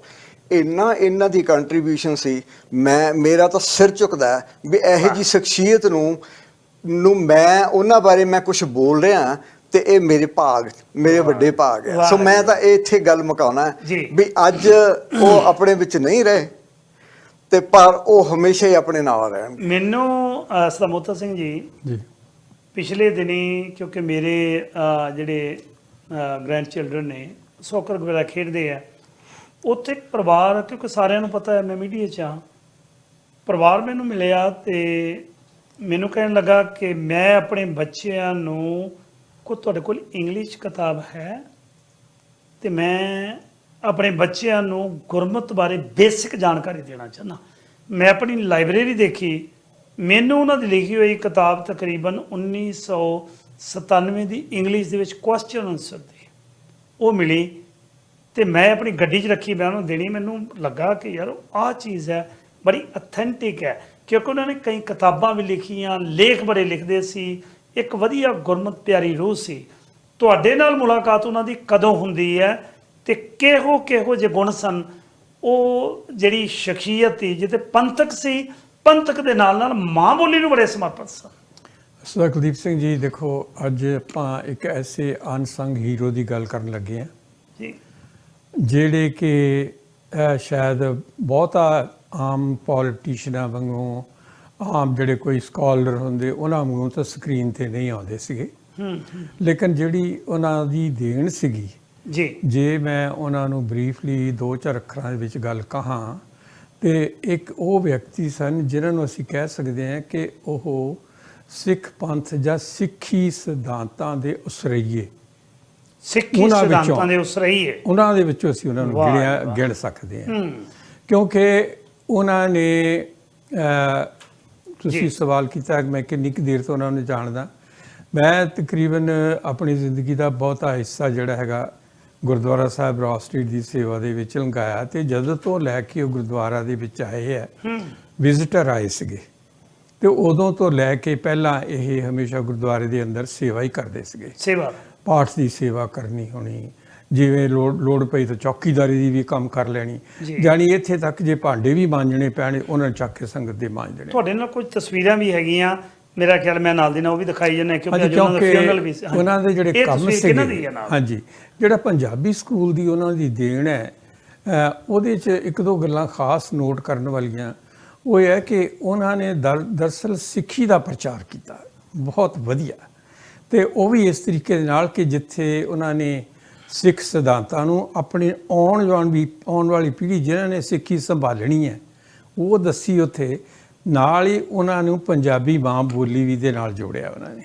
S4: ਇੰਨਾ ਇਹਨਾਂ ਦੀ ਕੰਟਰੀਬਿਊਸ਼ਨ ਸੀ। ਮੈਂ ਮੇਰਾ ਤਾਂ ਸਿਰ ਝੁਕਦਾ ਹੈ ਵੀ ਇਹੋ ਜੀ ਸ਼ਖਸੀਅਤ ਨੂੰ ਨੂੰ ਮੈਂ ਉਹਨਾਂ ਬਾਰੇ ਮੈਂ ਕੁਝ ਬੋਲ ਰਿਹਾ ਤੇ ਇਹ ਮੇਰੇ ਭਾਗ ਮੇਰੇ ਵੱਡੇ ਭਾਗ ਹੈ। ਸੋ। ਮੈਂ ਤਾਂ ਇਹ ਇੱਥੇ ਗੱਲ ਮੁਕਾਉਣਾ। ਵੀ ਅੱਜ ਉਹ ਆਪਣੇ ਵਿੱਚ ਨਹੀਂ ਰਹੇ ਤੇ ਪਰ ਉਹ ਹਮੇਸ਼ਾ ਹੀ ਆਪਣੇ ਨਾਲ ਰਹਿਣਗੇ।
S1: ਮੈਨੂੰ ਅਹ, ਸਦਾਮੋਤਾ ਸਿੰਘ ਜੀ।
S3: ਜੀ।
S1: ਪਿਛਲੇ ਦਿਨੀ ਕਿਉਂਕਿ ਮੇਰੇ ਜਿਹੜੇ ਗ੍ਰੈਂਡ ਚਿਲਡਰਨ ਨੇ ਸੋਕਰ ਵਗੈਰਾ ਖੇਡਦੇ ਆ, ਉੱਥੇ ਇੱਕ ਪਰਿਵਾਰ, ਕਿਉਂਕਿ ਸਾਰਿਆਂ ਨੂੰ ਪਤਾ ਹੈ, ਮੈਂ ਮੀਡੀਆ 'ਚ ਆ ਪਰਿਵਾਰ ਮੈਨੂੰ ਮਿਲਿਆ ਤੇ ਮੈਨੂੰ ਕਹਿਣ ਲੱਗਾ ਕਿ ਮੈਂ ਆਪਣੇ ਬੱਚਿਆਂ ਨੂੰ ਕੋ ਤੁਹਾਡੇ ਕੋਲ ਇੰਗਲਿਸ਼ ਕਿਤਾਬ ਹੈ ਤੇ ਮੈਂ ਆਪਣੇ ਬੱਚਿਆਂ ਨੂੰ ਗੁਰਮਤ ਬਾਰੇ ਬੇਸਿਕ ਜਾਣਕਾਰੀ ਦੇਣਾ ਚਾਹੁੰਦਾ। ਮੈਂ ਆਪਣੀ ਲਾਇਬ੍ਰੇਰੀ ਦੇਖੀ ਮੈਨੂੰ ਉਹਨਾਂ ਦੀ ਲਿਖੀ ਹੋਈ ਕਿਤਾਬ ਤਕਰੀਬਨ 1997 ਦੀ ਇੰਗਲਿਸ਼ ਦੇ ਵਿੱਚ ਕੁਐਸਚਨ ਆਨਸਰ ਦੀ ਉਹ ਮਿਲੀ ਤੇ ਮੈਂ ਆਪਣੀ ਗੱਡੀ 'ਚ ਰੱਖੀ, ਮੈਂ ਉਹਨੂੰ ਦੇਣੀ, ਮੈਨੂੰ ਲੱਗਾ ਕਿ ਯਾਰ ਆਹ ਚੀਜ਼ ਹੈ, ਬੜੀ ਅਥੈਂਟਿਕ ਹੈ। ਕਿਉਂਕਿ ਉਹਨਾਂ ਨੇ ਕਈ ਕਿਤਾਬਾਂ ਵੀ ਲਿਖੀਆਂ, ਲੇਖ ਬੜੇ ਲਿਖਦੇ ਸੀ, ਇੱਕ ਵਧੀਆ ਗੁਰਮਤ ਪਿਆਰੀ ਰੂਹ ਸੀ। ਤੁਹਾਡੇ ਨਾਲ ਮੁਲਾਕਾਤ ਉਹਨਾਂ ਦੀ ਕਦੋਂ ਹੁੰਦੀ ਹੈ ਤੇ ਕਿਹੋ ਕਿਹੋ ਜਿਹੇ ਗੁਣ ਸਨ? ਉਹ ਜਿਹੜੀ ਸ਼ਖਸੀਅਤ ਸੀ, ਜਿਹਦੇ ਪੰਥਕ ਸੀ ਪੰਥਕ ਦੇ ਨਾਲ ਨਾਲ ਮਾਂ ਬੋਲੀ ਨੂੰ ਬੜੇ ਸਮਰਪਿਤ ਸਨ।
S3: ਸਰ ਕੁਲਦੀਪ ਸਿੰਘ ਜੀ ਦੇਖੋ ਅੱਜ ਆਪਾਂ ਇੱਕ ਐਸੇ ਅਨਸੰਗ ਹੀਰੋ ਦੀ ਗੱਲ ਕਰਨ ਲੱਗੇ ਆ
S1: ਜੀ।
S3: ਜਿਹੜੇ ਕਿ ਸ਼ਾਇਦ ਬਹੁਤਾ ਆਮ ਪੋਲੀਟੀਸ਼ੀਅਨਾਂ ਵਾਂਗੂ ਆਮ ਜਿਹੜੇ ਕੋਈ ਸਕਾਲਰ ਹੁੰਦੇ ਉਹਨਾਂ ਵਾਂਗੂ ਤਾਂ ਸਕਰੀਨ ਤੇ ਨਹੀਂ ਆਉਂਦੇ ਸੀਗੇ।
S1: ਹੂੰ,
S3: ਲੇਕਿਨ ਜਿਹੜੀ ਉਹਨਾਂ ਦੀ ਦੇਣ ਸੀਗੀ
S1: ਜੀ।
S3: ਜੇ ਮੈਂ ਉਹਨਾਂ ਨੂੰ ਬਰੀਫਲੀ ਦੋ ਚਾਰ ਅੱਖਰਾਂ ਦੇ ਵਿੱਚ ਗੱਲ ਕਹਾਂ ਤੇ ਇੱਕ ਉਹ ਵਿਅਕਤੀ ਸਨ ਜਿਨ੍ਹਾਂ ਨੂੰ ਅਸੀਂ ਕਹਿ ਸਕਦੇ ਹਾਂ ਕਿ ਉਹ ਸਿੱਖ ਪੰਥ ਜਾਂ ਸਿੱਖੀ ਸਿਧਾਂਤਾਂ ਦੇ ਉਸਰਈਏ।
S1: ਸਿੱਖੀ ਸਿਧਾਂਤਾਂ ਦੇ ਉਸ ਰਹੀ ਹੈ
S3: ਉਹਨਾਂ ਦੇ ਵਿੱਚੋਂ ਅਸੀਂ ਉਹਨਾਂ ਨੂੰ ਗਿਣਿਆ। ਗਿਣ ਸਕਦੇ ਹਾਂ। ਕਿਉਂਕਿ ਉਹਨਾਂ ਨੇ ਤੁਸੀਂ। ਸਵਾਲ ਕੀਤਾ ਕਿ ਮੈਂ ਕਿੰਨੀ ਕੁ ਦੇਰ ਤੋਂ ਉਹਨਾਂ ਨੂੰ ਜਾਣਦਾ। ਮੈਂ ਤਕਰੀਬਨ ਆਪਣੀ ਜ਼ਿੰਦਗੀ ਦਾ ਬਹੁਤਾ ਹਿੱਸਾ ਜਿਹੜਾ ਹੈਗਾ ਗੁਰਦੁਆਰਾ ਸਾਹਿਬ ਰੌਸ ਸਟਰੀਟ ਦੀ ਸੇਵਾ ਦੇ ਵਿੱਚ ਲੰਘਾਇਆ ਤੇ ਜਦੋਂ ਤੋਂ ਲੈ ਕੇ ਉਹ ਗੁਰਦੁਆਰਾ ਦੇ ਵਿੱਚ ਆਏ ਹੈ ਵਿਜ਼ਿਟਰ ਆਏ ਸੀਗੇ। ਤੇ ਉਦੋਂ ਤੋਂ ਲੈ ਕੇ ਪਹਿਲਾਂ ਇਹ ਹਮੇਸ਼ਾ ਗੁਰਦੁਆਰੇ ਦੇ ਅੰਦਰ ਸੇਵਾ ਹੀ ਕਰਦੇ ਸੀਗੇ।
S1: ਸੇਵਾ।
S3: ਪਾਠ ਦੀ ਸੇਵਾ ਕਰਨੀ ਹੋਣੀ ਜਿਵੇਂ ਲੋੜ ਲੋੜ ਪਈ ਤਾਂ ਚੌਕੀਦਾਰੀ ਦੀ ਵੀ ਕੰਮ ਕਰ ਲੈਣੀ।
S1: ਜੀ।
S3: ਜਾਣੀ ਇੱਥੇ ਤੱਕ ਜੇ ਭਾਂਡੇ ਵੀ ਮਾਂਜਣੇ ਪੈਣੇ ਉਹਨਾਂ ਚੱਕ ਕੇ ਸੰਗਤ ਦੇ ਮਾਂਜਣੇ।
S1: ਤੁਹਾਡੇ ਨਾਲ ਕੁਝ ਤਸਵੀਰਾਂ ਵੀ ਹੈਗੀਆਂ ਮੇਰਾ ਖਿਆਲ ਮੈਂ ਨਾਲ ਦੀ ਨਾਲ ਉਹ ਵੀ ਦਿਖਾਈ ਜਾਂਦੇ ਕਿਉਂਕਿ ਅੱਜ ਉਹਨਾਂ ਦਾ
S3: ਕਿਉਂਕਿ
S1: ਵੀ।
S3: ਉਹਨਾਂ ਦੇ ਜਿਹੜੇ ਕੰਮ ਸੀਗੇ। ਹਾਂਜੀ। ਜਿਹੜਾ ਪੰਜਾਬੀ ਸਕੂਲ ਦੀ ਉਹਨਾਂ ਦੀ ਦੇਣ ਹੈ ਉਹਦੇ 'ਚ ਇੱਕ ਦੋ ਗੱਲਾਂ ਖਾਸ ਨੋਟ ਕਰਨ ਵਾਲੀਆਂ। ਉਹ ਇਹ ਹੈ ਕਿ ਉਹਨਾਂ ਨੇ ਦਰ- ਦਰਅਸਲ ਸਿੱਖੀ ਦਾ ਪ੍ਰਚਾਰ ਕੀਤਾ। ਬਹੁਤ ਵਧੀਆ। ਤੇ ਉਹ ਵੀ ਇਸ ਤਰੀਕੇ ਦੇ ਨਾਲ ਕਿ ਜਿੱਥੇ ਉਹਨਾਂ ਨੇ ਸਿੱਖ ਸਿਧਾਂਤਾਂ ਨੂੰ ਆਪਣੀ ਆਉਣ ਵਾਲੀ ਆਉਣ ਵਾਲੀ ਪੀੜ੍ਹੀ ਜਿਨ੍ਹਾਂ ਨੇ ਸਿੱਖੀ ਸੰਭਾਲਣੀ ਹੈ ਉਹ ਦੱਸੀ ਉੱਥੇ ਨਾਲ ਹੀ ਉਹਨਾਂ ਨੂੰ ਪੰਜਾਬੀ ਮਾਂ ਬੋਲੀ ਵੀ ਦੇ ਨਾਲ ਜੋੜਿਆ ਉਹਨਾਂ ਨੇ।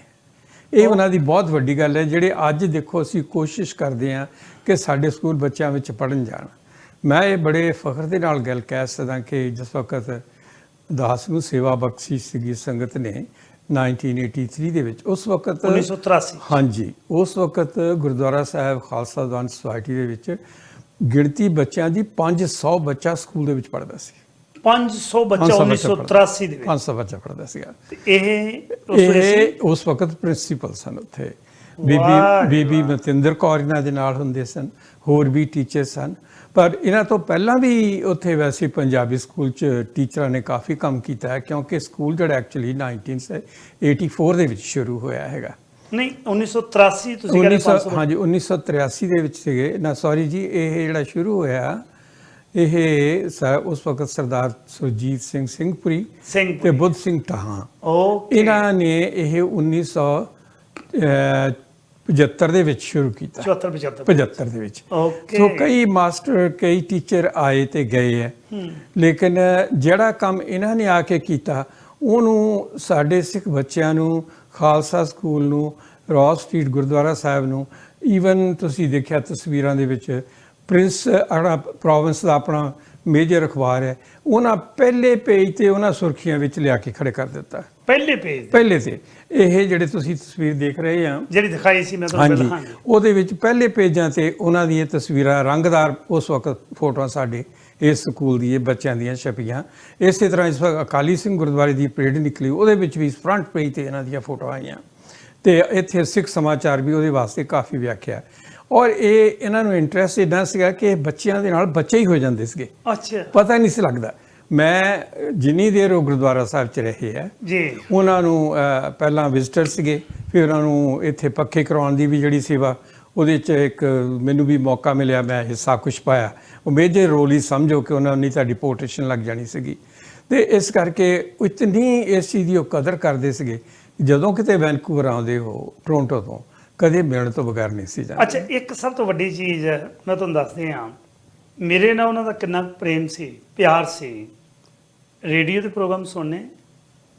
S3: ਇਹ ਉਹਨਾਂ ਦੀ ਬਹੁਤ ਵੱਡੀ ਗੱਲ ਹੈ ਜਿਹੜੇ ਅੱਜ ਦੇਖੋ ਅਸੀਂ ਕੋਸ਼ਿਸ਼ ਕਰਦੇ ਹਾਂ ਕਿ ਸਾਡੇ ਸਕੂਲ ਬੱਚਿਆਂ ਵਿੱਚ ਪੜਨ ਜਾਣ। ਮੈਂ ਇਹ ਬੜੇ ਫਖਰ ਦੇ ਨਾਲ ਗੱਲ ਕਹਿ ਸਕਦਾ ਕਿ ਜਿਸ ਵਕਤ ਦਾਸ ਨੂੰ ਸੇਵਾ ਬਖਸ਼ੀ ਸੀਗੀ ਸੰਗਤ ਨੇ 1983 ਦੇ ਵਿੱਚ ਉਸ ਵਕਤ
S1: 1983
S3: ਹਾਂਜੀ ਉਸ ਵਕਤ ਗੁਰਦੁਆਰਾ ਸਾਹਿਬ ਖਾਲਸਾ ਦਵਾਨ ਸੁਸਾਇਟੀ ਦੇ ਵਿੱਚ ਗਿਣਤੀ ਬੱਚਿਆਂ ਦੀ 500 ਬੱਚਾ ਸਕੂਲ ਦੇ ਵਿੱਚ ਪੜ੍ਹਦਾ ਸੀ।
S1: 500 ਬੱਚਾ
S3: 500
S1: 1983 ਦੇ ਵਿੱਚ।
S3: 500 ਬੱਚਾ ਪੜਦਾ ਸੀਗਾ।
S1: ਇਹ
S3: ਇਹ ਉਸ ਵਕਤ ਪ੍ਰਿੰਸੀਪਲ ਸਨ ਉੱਥੇ। ਬੀਬੀ ਬੀਬੀ ਮਤਿੰਦਰ ਕੌਰ ਇਹਨਾਂ ਦੇ ਨਾਲ ਹੁੰਦੇ ਸਨ ਹੋਰ ਵੀ ਟੀਚਰ ਸਨ। ਪਰ ਇਹਨਾਂ ਤੋਂ ਪਹਿਲਾਂ ਵੀ ਉੱਥੇ ਵੈਸੇ ਪੰਜਾਬੀ ਸਕੂਲ ਚ ਟੀਚਰਾਂ ਨੇ ਕਾਫੀ ਕੰਮ ਕੀਤਾ ਹੈ ਕਿਉਂਕਿ ਸਕੂਲ ਜਿਹੜਾ ਐਕਚੁਅਲੀ 1984 ਦੇ ਵਿੱਚ ਸ਼ੁਰੂ ਹੋਇਆ ਹੈਗਾ।
S1: ਨਹੀਂ 1983 ਤੁਸੀਂ ਕਹਿੰਦੇ
S3: 1900
S1: 500
S3: ਹਾਂਜੀ 1983 ਦੇ ਵਿੱਚ ਸੀਗੇ। ਨਾ ਸੌਰੀ ਜੀ ਇਹ ਜਿਹੜਾ ਸ਼ੁਰੂ ਹੋਇਆ ਇਹ ਉਸ ਵਕਤ ਸਰਦਾਰ ਸੁਰਜੀਤ ਸਿੰਘ ਸਿੰਘਪੁਰੀ
S1: ਸਿੰਘ
S3: ਤੇ ਬੁੱਧ ਸਿੰਘ ਟਾਹਾਂ।
S1: ਓਕੇ
S3: ਇਹਨਾਂ ਨੇ ਇਹ 1975 ਦੇ ਵਿੱਚ ਸ਼ੁਰੂ ਕੀਤਾ।
S1: 74 75
S3: 75 ਦੇ ਵਿੱਚ।
S1: ਓਕੇ
S3: ਸੋ ਕਈ ਮਾਸਟਰ ਕਈ ਟੀਚਰ ਆਏ ਤੇ ਗਏ ਹੈ। ਲੇਕਿਨ ਜਿਹੜਾ ਕੰਮ ਇਹਨਾਂ ਨੇ ਆ ਕੇ ਕੀਤਾ ਉਹਨੂੰ ਸਾਡੇ ਸਿੱਖ ਬੱਚਿਆਂ ਨੂੰ ਖਾਲਸਾ ਸਕੂਲ ਨੂੰ ਰੋਜ਼ ਸਟਰੀਟ ਗੁਰਦੁਆਰਾ ਸਾਹਿਬ ਨੂੰ ਈਵਨ ਤੁਸੀਂ ਦੇਖਿਆ ਤਸਵੀਰਾਂ ਦੇ ਵਿੱਚ ਪ੍ਰਿੰਸ ਆਪਣਾ ਪ੍ਰੋਵਿੰਸ ਦਾ ਆਪਣਾ ਮੇਜਰ ਅਖਬਾਰ ਹੈ। ਉਹਨਾਂ ਪਹਿਲੇ ਪੇਜ ਤੇ ਉਹਨਾਂ ਸੁਰਖੀਆਂ ਵਿੱਚ ਲਿਆ ਕੇ ਖੜੇ ਕਰ ਦਿੱਤਾ।
S1: ਪਹਿਲੇ ਪੇਜ
S3: ਪਹਿਲੇ ਤੇ। ਇਹ ਜਿਹੜੇ ਤੁਸੀਂ ਤਸਵੀਰ ਦੇਖ ਰਹੇ ਆ।
S1: ਜਿਹੜੀ ਦਿਖਾਈ ਸੀ ਮੈਂ ਤੁਹਾਨੂੰ ਪਹਿਲਾਂ
S3: ਉਹਦੇ ਵਿੱਚ ਪਹਿਲੇ ਪੇਜਾਂ ਤੇ ਉਹਨਾਂ ਦੀਆਂ ਤਸਵੀਰਾਂ ਰੰਗਦਾਰ ਉਸ ਵਕਤ ਫੋਟੋਆਂ ਸਾਡੇ ਇਸ ਸਕੂਲ ਦੀ ਇਹ ਬੱਚਿਆਂ ਦੀਆਂ ਛਪੀਆਂ। ਇਸੇ ਤਰ੍ਹਾਂ ਇਸ ਵਕਤ ਅਕਾਲੀ ਸਿੰਘ ਗੁਰਦੁਆਰੇ ਦੀ ਪਰੇਡ ਨਿਕਲੀ। ਉਹਦੇ ਵਿੱਚ ਵੀ ਫਰੰਟ ਪੇਜ ਤੇ ਇਹਨਾਂ ਦੀਆਂ ਫੋਟੋਆਂ ਆਈਆਂ। ਤੇ ਇੱਥੇ ਸਿੱਖ ਸਮਾਚਾਰ ਵੀ ਉਹਦੇ ਵਾਸਤੇ ਕਾਫੀ ਵਿਆਖਿਆ। ਔਰ ਇਹ ਇਹਨਾਂ ਨੂੰ ਇੰਟਰਸਟ ਇਦਾਂ ਸੀਗਾ ਕਿ ਬੱਚਿਆਂ ਦੇ ਨਾਲ ਬੱਚੇ ਹੀ ਹੋ ਜਾਂਦੇ ਸੀਗੇ।
S1: ਅੱਛਾ।
S3: ਪਤਾ ਨਹੀਂ ਸੀ ਲੱਗਦਾ। ਮੈਂ ਜਿੰਨੀ ਦੇਰ ਉਹ ਗੁਰਦੁਆਰਾ ਸਾਹਿਬ 'ਚ ਰਹੇ ਆ
S1: ਜੀ।
S3: ਉਹਨਾਂ ਨੂੰ ਪਹਿਲਾਂ ਵਿਜ਼ਟਰ ਸੀਗੇ ਫਿਰ ਉਹਨਾਂ ਨੂੰ ਇੱਥੇ ਪੱਕੇ ਕਰਾਉਣ ਦੀ ਵੀ ਜਿਹੜੀ ਸੇਵਾ ਉਹਦੇ 'ਚ ਇੱਕ ਮੈਨੂੰ ਵੀ ਮੌਕਾ ਮਿਲਿਆ ਮੈਂ ਹਿੱਸਾ ਕੁਛ ਪਾਇਆ। ਉਹ ਮੇਜਰ ਰੋਲ ਹੀ ਸਮਝੋ ਕਿ ਉਹਨਾਂ ਨੇ ਤੁਹਾਡੀ ਪੋਰਟੇਸ਼ਨ ਲੱਗ ਜਾਣੀ ਸੀਗੀ। ਤੇ ਇਸ ਕਰਕੇ ਇਤਨੀ ਇਸ ਚੀਜ਼ ਦੀ ਉਹ ਕਦਰ ਕਰਦੇ ਸੀਗੇ ਜਦੋਂ ਕਿਤੇ ਵੈਨਕੂਵਰ ਆਉਂਦੇ ਹੋ ਟੋਰਾਂਟੋ ਤੋਂ ਕਦੇ ਮਿਲਣ ਤੋਂ ਬਗੈਰ ਨਹੀਂ ਸੀ ਜਾਂਦੇ।
S1: ਅੱਛਾ ਇੱਕ ਸਭ ਤੋਂ ਵੱਡੀ ਚੀਜ਼ ਮੈਂ ਤੁਹਾਨੂੰ ਦੱਸਦੇ ਹਾਂ। ਮੇਰੇ ਨਾਲ ਉਹਨਾਂ ਦਾ ਕਿੰਨਾ ਪ੍ਰੇਮ ਸੀ ਪਿਆਰ ਸੀ। ਰੇਡੀਓ ਦੇ ਪ੍ਰੋਗਰਾਮ ਸੁਣਨੇ।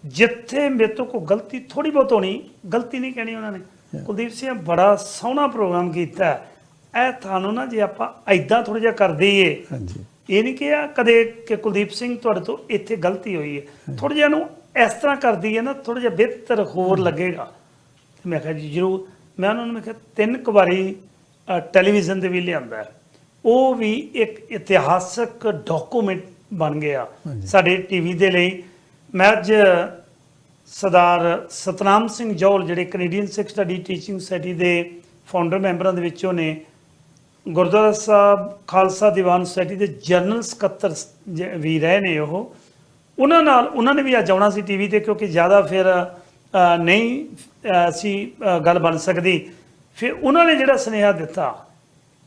S1: ਜਿੱਥੇ ਮੇਰੇ ਤੋਂ ਕੋਈ ਗਲਤੀ ਥੋੜੀ ਬਹੁਤ ਹੋਣੀ ਗਲਤੀ ਨਹੀਂ ਕਹਿਣੀ ਉਹਨਾਂ ਨੇ। ਕੁਲਦੀਪ ਸਿੰਘ ਬੜਾ ਸੋਹਣਾ ਪ੍ਰੋਗਰਾਮ ਕੀਤਾ। ਇਹ ਤੁਹਾਨੂੰ ਨਾ ਜੇ ਆਪਾਂ ਐਦਾਂ ਥੋੜਾ ਜਿਹਾ ਕਰ ਦਈਏ।
S3: ਹਾਂਜੀ।
S1: ਇਹ ਨਹੀਂ ਕਿਹਾ ਕਦੇ ਕਿ ਕੁਲਦੀਪ ਸਿੰਘ ਤੁਹਾਡੇ ਤੋਂ ਇੱਥੇ ਗਲਤੀ ਹੋਈ ਹੈ। ਥੋੜਾ ਜਿਹਾ ਨੂੰ ਇਸ ਤਰ੍ਹਾਂ ਕਰਦੀ ਹੈ ਨਾ ਥੋੜਾ ਜਿਹਾ ਬਿਹਤਰ ਹੋਰ ਲੱਗੇਗਾ। ਮੈਂ ਕਿਹਾ ਜੀ ਜਰੂਰ। ਮੈਂ ਉਹਨਾਂ ਨੂੰ ਮੈਂ ਕਿਹਾ ਤਿੰਨ ਕੁ ਵਾਰੀ ਟੈਲੀਵਿਜ਼ਨ ਤੇ ਵੀ ਲਿਆਂਦਾ। ਉਹ ਵੀ ਇੱਕ ਇਤਿਹਾਸਕ ਡਾਕੂਮੈਂਟ ਬਣ ਗਿਆ ਸਾਡੇ ਟੀਵੀ ਦੇ ਲਈ। ਮੈਂ ਅੱਜ ਸਰਦਾਰ ਸਤਨਾਮ ਸਿੰਘ ਜੌਲ ਜਿਹੜੇ Canadian Sikh study teaching society ਦੇ ਫਾਊਂਡਰ ਮੈਂਬਰਾਂ ਦੇ ਵਿੱਚੋਂ ਨੇ ਗੁਰਦੁਆਰਾ ਸਾਹਿਬ ਖਾਲਸਾ ਦੀਵਾਨ ਸੁਸਾਇਟੀ ਦੇ ਜਨਰਲ ਸਕੱਤਰ ਵੀ ਰਹੇ ਨੇ ਉਹ। ਉਹਨਾਂ ਨਾਲ ਉਹਨਾਂ ਨੇ ਵੀ ਅੱਜ ਆਉਣਾ ਸੀ ਟੀਵੀ ਤੇ ਕਿਉਂਕਿ ਜ਼ਿਆਦਾ ਫਿਰ ਨਹੀਂ ਅ, ਅਸੀਂ ਗੱਲ ਬਣ ਸਕਦੀ। ਫਿਰ ਉਹਨਾਂ ਨੇ ਜਿਹੜਾ ਸੁਨੇਹਾ ਦਿੱਤਾ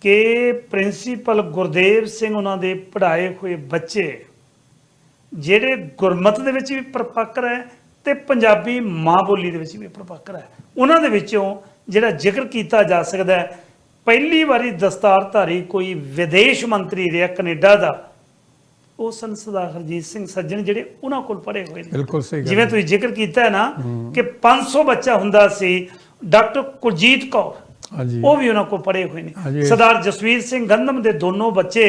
S1: ਕਿ ਪ੍ਰਿੰਸੀਪਲ ਗੁਰਦੇਵ ਸਿੰਘ ਉਹਨਾਂ ਦੇ ਪੜ੍ਹਾਏ ਹੋਏ ਬੱਚੇ ਜਿਹੜੇ ਗੁਰਮਤ ਦੇ ਵਿੱਚ ਵੀ ਪ੍ਰਪੱਕਰ ਹੈ ਤੇ ਪੰਜਾਬੀ ਮਾਂ ਬੋਲੀ ਦੇ ਵਿੱਚ ਵੀ ਪ੍ਰਪੱਕਰ ਹੈ ਉਹਨਾਂ ਦੇ ਵਿੱਚੋਂ ਜਿਹੜਾ ਜ਼ਿਕਰ ਕੀਤਾ ਜਾ ਸਕਦਾ ਹੈ ਪਹਿਲੀ ਵਾਰੀ ਦਸਤਾਰਧਾਰੀ ਕੋਈ ਵਿਦੇਸ਼ ਮੰਤਰੀ ਰਿਹਾ ਕੈਨੇਡਾ ਦਾ ਉਹ ਸਨ ਸਰਦਾਰ ਹਰਜੀਤ ਸਿੰਘ ਸੱਜਣ ਜਿਹੜੇ ਉਹਨਾਂ ਕੋਲ ਪੜ੍ਹੇ ਹੋਏ ਨੇ।
S3: ਬਿਲਕੁਲ ਸਹੀ ਗੱਲ
S1: ਜਿਵੇਂ ਤੁਸੀਂ ਜ਼ਿਕਰ ਕੀਤਾ ਹੈ ਨਾ ਕਿ 500 ਬੱਚਾ ਹੁੰਦਾ ਸੀ ਡਾਕਟਰ ਕੁਲਜੀਤ ਕੌਰ।
S3: ਹਾਂਜੀ।
S1: ਉਹ ਵੀ ਉਹਨਾਂ ਕੋਲ ਪੜ੍ਹੇ ਹੋਏ। ਨੇ। ਸਰਦਾਰ ਜਸਵੀਰ ਸਿੰਘ ਗੰਧਮ ਦੇ ਦੋਨੋਂ ਬੱਚੇ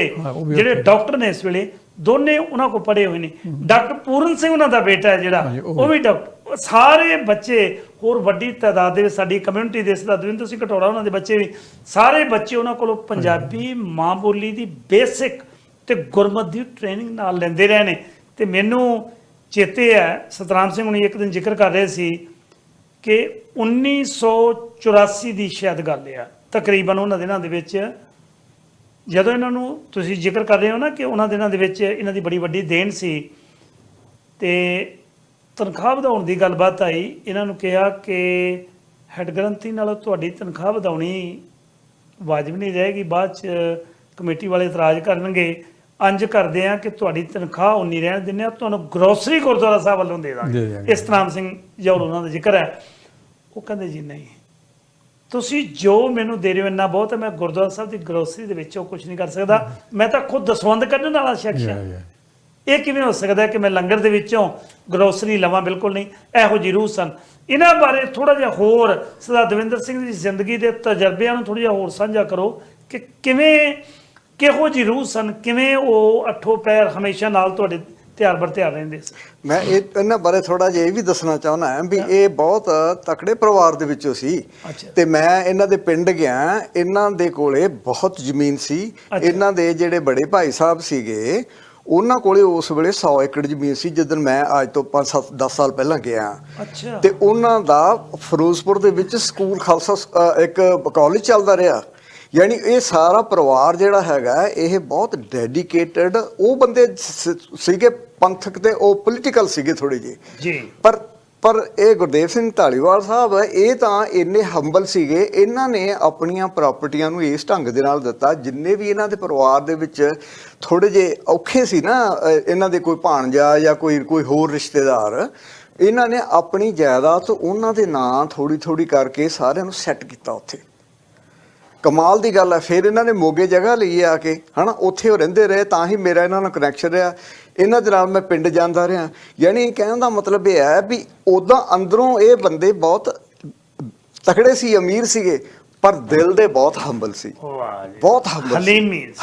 S1: ਜਿਹੜੇ। ਡਾਕਟਰ ਨੇ ਇਸ ਵੇਲੇ ਦੋਨੇ ਉਹਨਾਂ ਕੋਲ ਪੜ੍ਹੇ ਹੋਏ ਨੇ। ਡਾਕਟਰ ਪੂਰਨ ਸਿੰਘ ਉਹਨਾਂ ਦਾ ਬੇਟਾ ਹੈ ਜਿਹੜਾ
S3: ਉਹ
S1: ਵੀ ਡਾਕਟਰ। ਸਾਰੇ ਬੱਚੇ ਹੋਰ ਵੱਡੀ ਤਾਦਾਦ ਦੇ ਵਿੱਚ ਸਾਡੀ ਕਮਿਊਨਿਟੀ ਦੇ ਸਰਦਾਰ ਦਵਿੰਦਰ ਸਿੰਘ ਘਟੋੜਾ ਉਹਨਾਂ ਦੇ ਬੱਚੇ ਵੀ ਸਾਰੇ ਬੱਚੇ ਉਹਨਾਂ ਕੋਲੋਂ ਪੰਜਾਬੀ ਮਾਂ ਬੋਲੀ ਦੀ ਬੇਸਿਕ ਤੇ ਗੁਰਮਤ ਦੀ ਟ੍ਰੇਨਿੰਗ ਨਾਲ ਲੈਂਦੇ ਰਹੇ ਨੇ। ਤੇ ਮੈਨੂੰ ਚੇਤੇ ਹੈ, ਸਤਨਾਮ ਸਿੰਘ ਹੁਣੀ ਇੱਕ ਦਿਨ ਜ਼ਿਕਰ ਕਰ ਰਹੇ ਸੀ ਕਿ 1984 ਦੀ ਸ਼ਾਇਦ ਗੱਲ ਆ। ਤਕਰੀਬਨ ਉਹਨਾਂ ਦਿਨਾਂ ਦੇ ਵਿੱਚ ਜਦੋਂ ਇਹਨਾਂ ਨੂੰ ਤੁਸੀਂ ਜ਼ਿਕਰ ਕਰ ਰਹੇ ਹੋ ਨਾ ਕਿ ਉਹਨਾਂ ਦਿਨਾਂ ਦੇ ਵਿੱਚ ਇਹਨਾਂ ਦੀ ਬੜੀ ਵੱਡੀ ਦੇਣ ਸੀ, ਤੇ ਤਨਖਾਹ ਵਧਾਉਣ ਦੀ ਗੱਲਬਾਤ ਆਈ। ਇਹਨਾਂ ਨੂੰ ਕਿਹਾ ਕਿ ਹੈਡ ਗ੍ਰੰਥੀ ਨਾਲੋਂ ਤੁਹਾਡੀ ਤਨਖਾਹ ਵਧਾਉਣੀ ਵਾਜਬ ਨਹੀਂ ਰਹੇਗੀ, ਬਾਅਦ ਚ ਕਮੇਟੀ ਵਾਲੇ ਇਤਰਾਜ਼ ਕਰਨਗੇ। ਅੰਜ ਕਰਦੇ ਆ ਕਿ ਤੁਹਾਡੀ ਤਨਖਾਹ ਉਨੀ ਰਹਿਣ ਦਿੰਦੇ ਆ ਤੁਹਾਨੂੰ ਗਰੋਸਰੀ ਗੁਰਦੁਆਰਾ ਸਾਹਿਬ ਵੱਲੋਂ ਦੇ
S3: ਦੇ
S1: ਦਾਂਗੇ।
S3: ਦਿਆਂਗੇ।
S1: ਇਸ ਤਰ੍ਹਾਂ ਸਿੰਘ ਜੌਲ ਉਹਨਾਂ ਦਾ ਜ਼ਿਕਰ ਹੈ। ਉਹ ਕਹਿੰਦੇ ਜੀ ਨਹੀਂ। ਤੁਸੀਂ ਜੋ ਮੈਨੂੰ ਦੇ ਰਹੇ ਹੋ ਇੰਨਾ ਬਹੁਤ ਹੈ ਮੈਂ ਗੁਰਦੁਆਰਾ ਸਾਹਿਬ ਦੀ ਗਰੋਸਰੀ ਦੇ ਵਿੱਚੋਂ ਕੁਝ ਨਹੀਂ ਕਰ ਸਕਦਾ। ਮੈਂ ਤਾਂ ਖੁਦ ਦਸਵੰਦ ਕੱਢਣ ਵਾਲਾ ਸ਼ਖਸ ਹਾਂ। ਇਹ ਕਿਵੇਂ ਹੋ ਸਕਦਾ ਹੈ ਕਿ ਮੈਂ ਲੰਗਰ ਦੇ ਵਿੱਚੋਂ ਗਰੋਸਰੀ ਲਵਾਂ? ਬਿਲਕੁਲ ਨਹੀਂ। ਇਹੋ ਜਿਹੀ ਰੂਹ ਸਨ ਇਹਨਾਂ ਬਾਰੇ ਥੋੜਾ ਜਿਹਾ ਹੋਰ ਸਰਦਾਰ ਦਵਿੰਦਰ ਸਿੰਘ ਦੀ ਜ਼ਿੰਦਗੀ ਦੇ ਤਜਰਬਿਆਂ ਨੂੰ ਥੋੜਾ ਜਿਹਾ ਹੋਰ ਸਾਂਝਾ ਕਰੋ ਕਿ ਕਿਵੇਂ ਕਿਹੋ ਜਿਹੀ ਰੂਹ ਸਨ? ਕਿਵੇਂ ਉਹ ਅੱਠੋ ਪੈਰ ਹਮੇਸ਼ਾ ਨਾਲ ਤੁਹਾਡੇ ਤਿਆਰ ਬਰ ਤਿਆਰ ਰਹਿੰਦੇ ਸੀ?
S4: ਮੈਂ ਇਹ ਇਹਨਾਂ ਬਾਰੇ ਥੋੜਾ ਜਿਹਾ ਇਹ ਵੀ ਦੱਸਣਾ ਚਾਹੁੰਦਾ ਹਾਂ ਵੀ ਇਹ ਬਹੁਤ ਤਕੜੇ ਪਰਿਵਾਰ ਦੇ ਵਿੱਚੋਂ ਸੀ। ਤੇ ਮੈਂ ਇਹਨਾਂ ਦੇ ਪਿੰਡ ਗਿਆ ਇਹਨਾਂ ਦੇ ਕੋਲੇ ਬਹੁਤ ਜ਼ਮੀਨ ਸੀ। ਇਹਨਾਂ ਦੇ ਜਿਹੜੇ ਬੜੇ ਭਾਈ ਸਾਹਿਬ ਸੀਗੇ ਉਹਨਾਂ ਕੋਲੇ ਉਸ ਵੇਲੇ 100 ਏਕੜ ਜ਼ਮੀਨ ਸੀ ਜਦੋਂ ਮੈਂ ਅੱਜ ਤੋਂ 5-7 10 ਸਾਲ ਪਹਿਲਾਂ ਗਿਆ।
S1: ਅੱਛਾ।
S4: ਤੇ ਉਹਨਾਂ ਦਾ ਫਿਰੋਜ਼ਪੁਰ ਦੇ ਵਿੱਚ ਸਕੂਲ ਖਾਲਸਾ ਇੱਕ ਕਾਲਜ ਚੱਲਦਾ ਰਿਹਾ। ਯਾਨੀ ਇਹ ਸਾਰਾ ਪਰਿਵਾਰ ਜਿਹੜਾ ਹੈਗਾ ਇਹ ਬਹੁਤ ਡੈਡੀਕੇਟਡ ਉਹ ਬੰਦੇ ਸੀਗੇ ਪੰਥਕ ਤੇ ਉਹ ਪੋਲੀਟੀਕਲ ਸੀਗੇ ਥੋੜੇ ਜਿਹੇ।
S1: ਜੀ।
S4: ਪਰ ਪਰ ਇਹ ਗੁਰਦੇਵ ਸਿੰਘ ਢਾਲੀਵਾਲ ਸਾਹਿਬ ਇਹ ਤਾਂ ਇੰਨੇ ਹੰਬਲ ਸੀਗੇ ਇਹਨਾਂ ਨੇ ਆਪਣੀਆਂ ਪ੍ਰਾਪਰਟੀਆਂ ਨੂੰ ਇਸ ਢੰਗ ਦੇ ਨਾਲ ਦਿੱਤਾ ਜਿੰਨੇ ਵੀ ਇਹਨਾਂ ਦੇ ਪਰਿਵਾਰ ਦੇ ਵਿੱਚ ਥੋੜੇ ਜੇ ਔਖੇ ਸੀ ਨਾ ਇਹਨਾਂ ਦੇ ਕੋਈ ਭਾਣਜਾ ਜਾਂ ਕੋਈ ਕੋਈ ਹੋਰ ਰਿਸ਼ਤੇਦਾਰ ਇਹਨਾਂ ਨੇ ਆਪਣੀ ਜਾਇਦਾਦ ਉਹਨਾਂ ਦੇ ਨਾਂ ਥੋੜੀ ਥੋੜੀ ਕਰਕੇ ਸਾਰਿਆਂ ਨੂੰ ਸੈੱਟ ਕੀਤਾ ਉੱਥੇ। ਕਮਾਲ ਦੀ ਗੱਲ ਹੈ ਫਿਰ ਇਹਨਾਂ ਨੇ ਮੋਗੇ ਜਗ੍ਹਾ ਲਈ ਆ ਕੇ ਹਨਾ ਉੱਥੇ ਉਹ ਰਹਿੰਦੇ ਰਹੇ ਤਾਂ ਹੀ ਮੇਰਾ ਇਹਨਾਂ ਨਾਲ ਕਨੈਕਸ਼ਨ ਰਿਹਾ। ਇਹਨਾਂ ਦੇ ਨਾਲ ਮੈਂ ਪਿੰਡ ਜਾਂਦਾ ਰਿਹਾ। ਯਾਨੀ ਕਹਿਣ ਦਾ ਮਤਲਬ ਇਹ ਹੈ ਵੀ ਉਦਾਂ ਅੰਦਰੋਂ ਇਹ ਬੰਦੇ ਬਹੁਤ ਤਕੜੇ ਸੀ ਅਮੀਰ ਸੀਗੇ ਪਰ ਦਿਲ ਦੇ ਬਹੁਤ ਹੰਬਲ ਸੀ।
S1: ਵਾਹ ਜੀ।
S4: ਬਹੁਤ ਹੰਬਲ।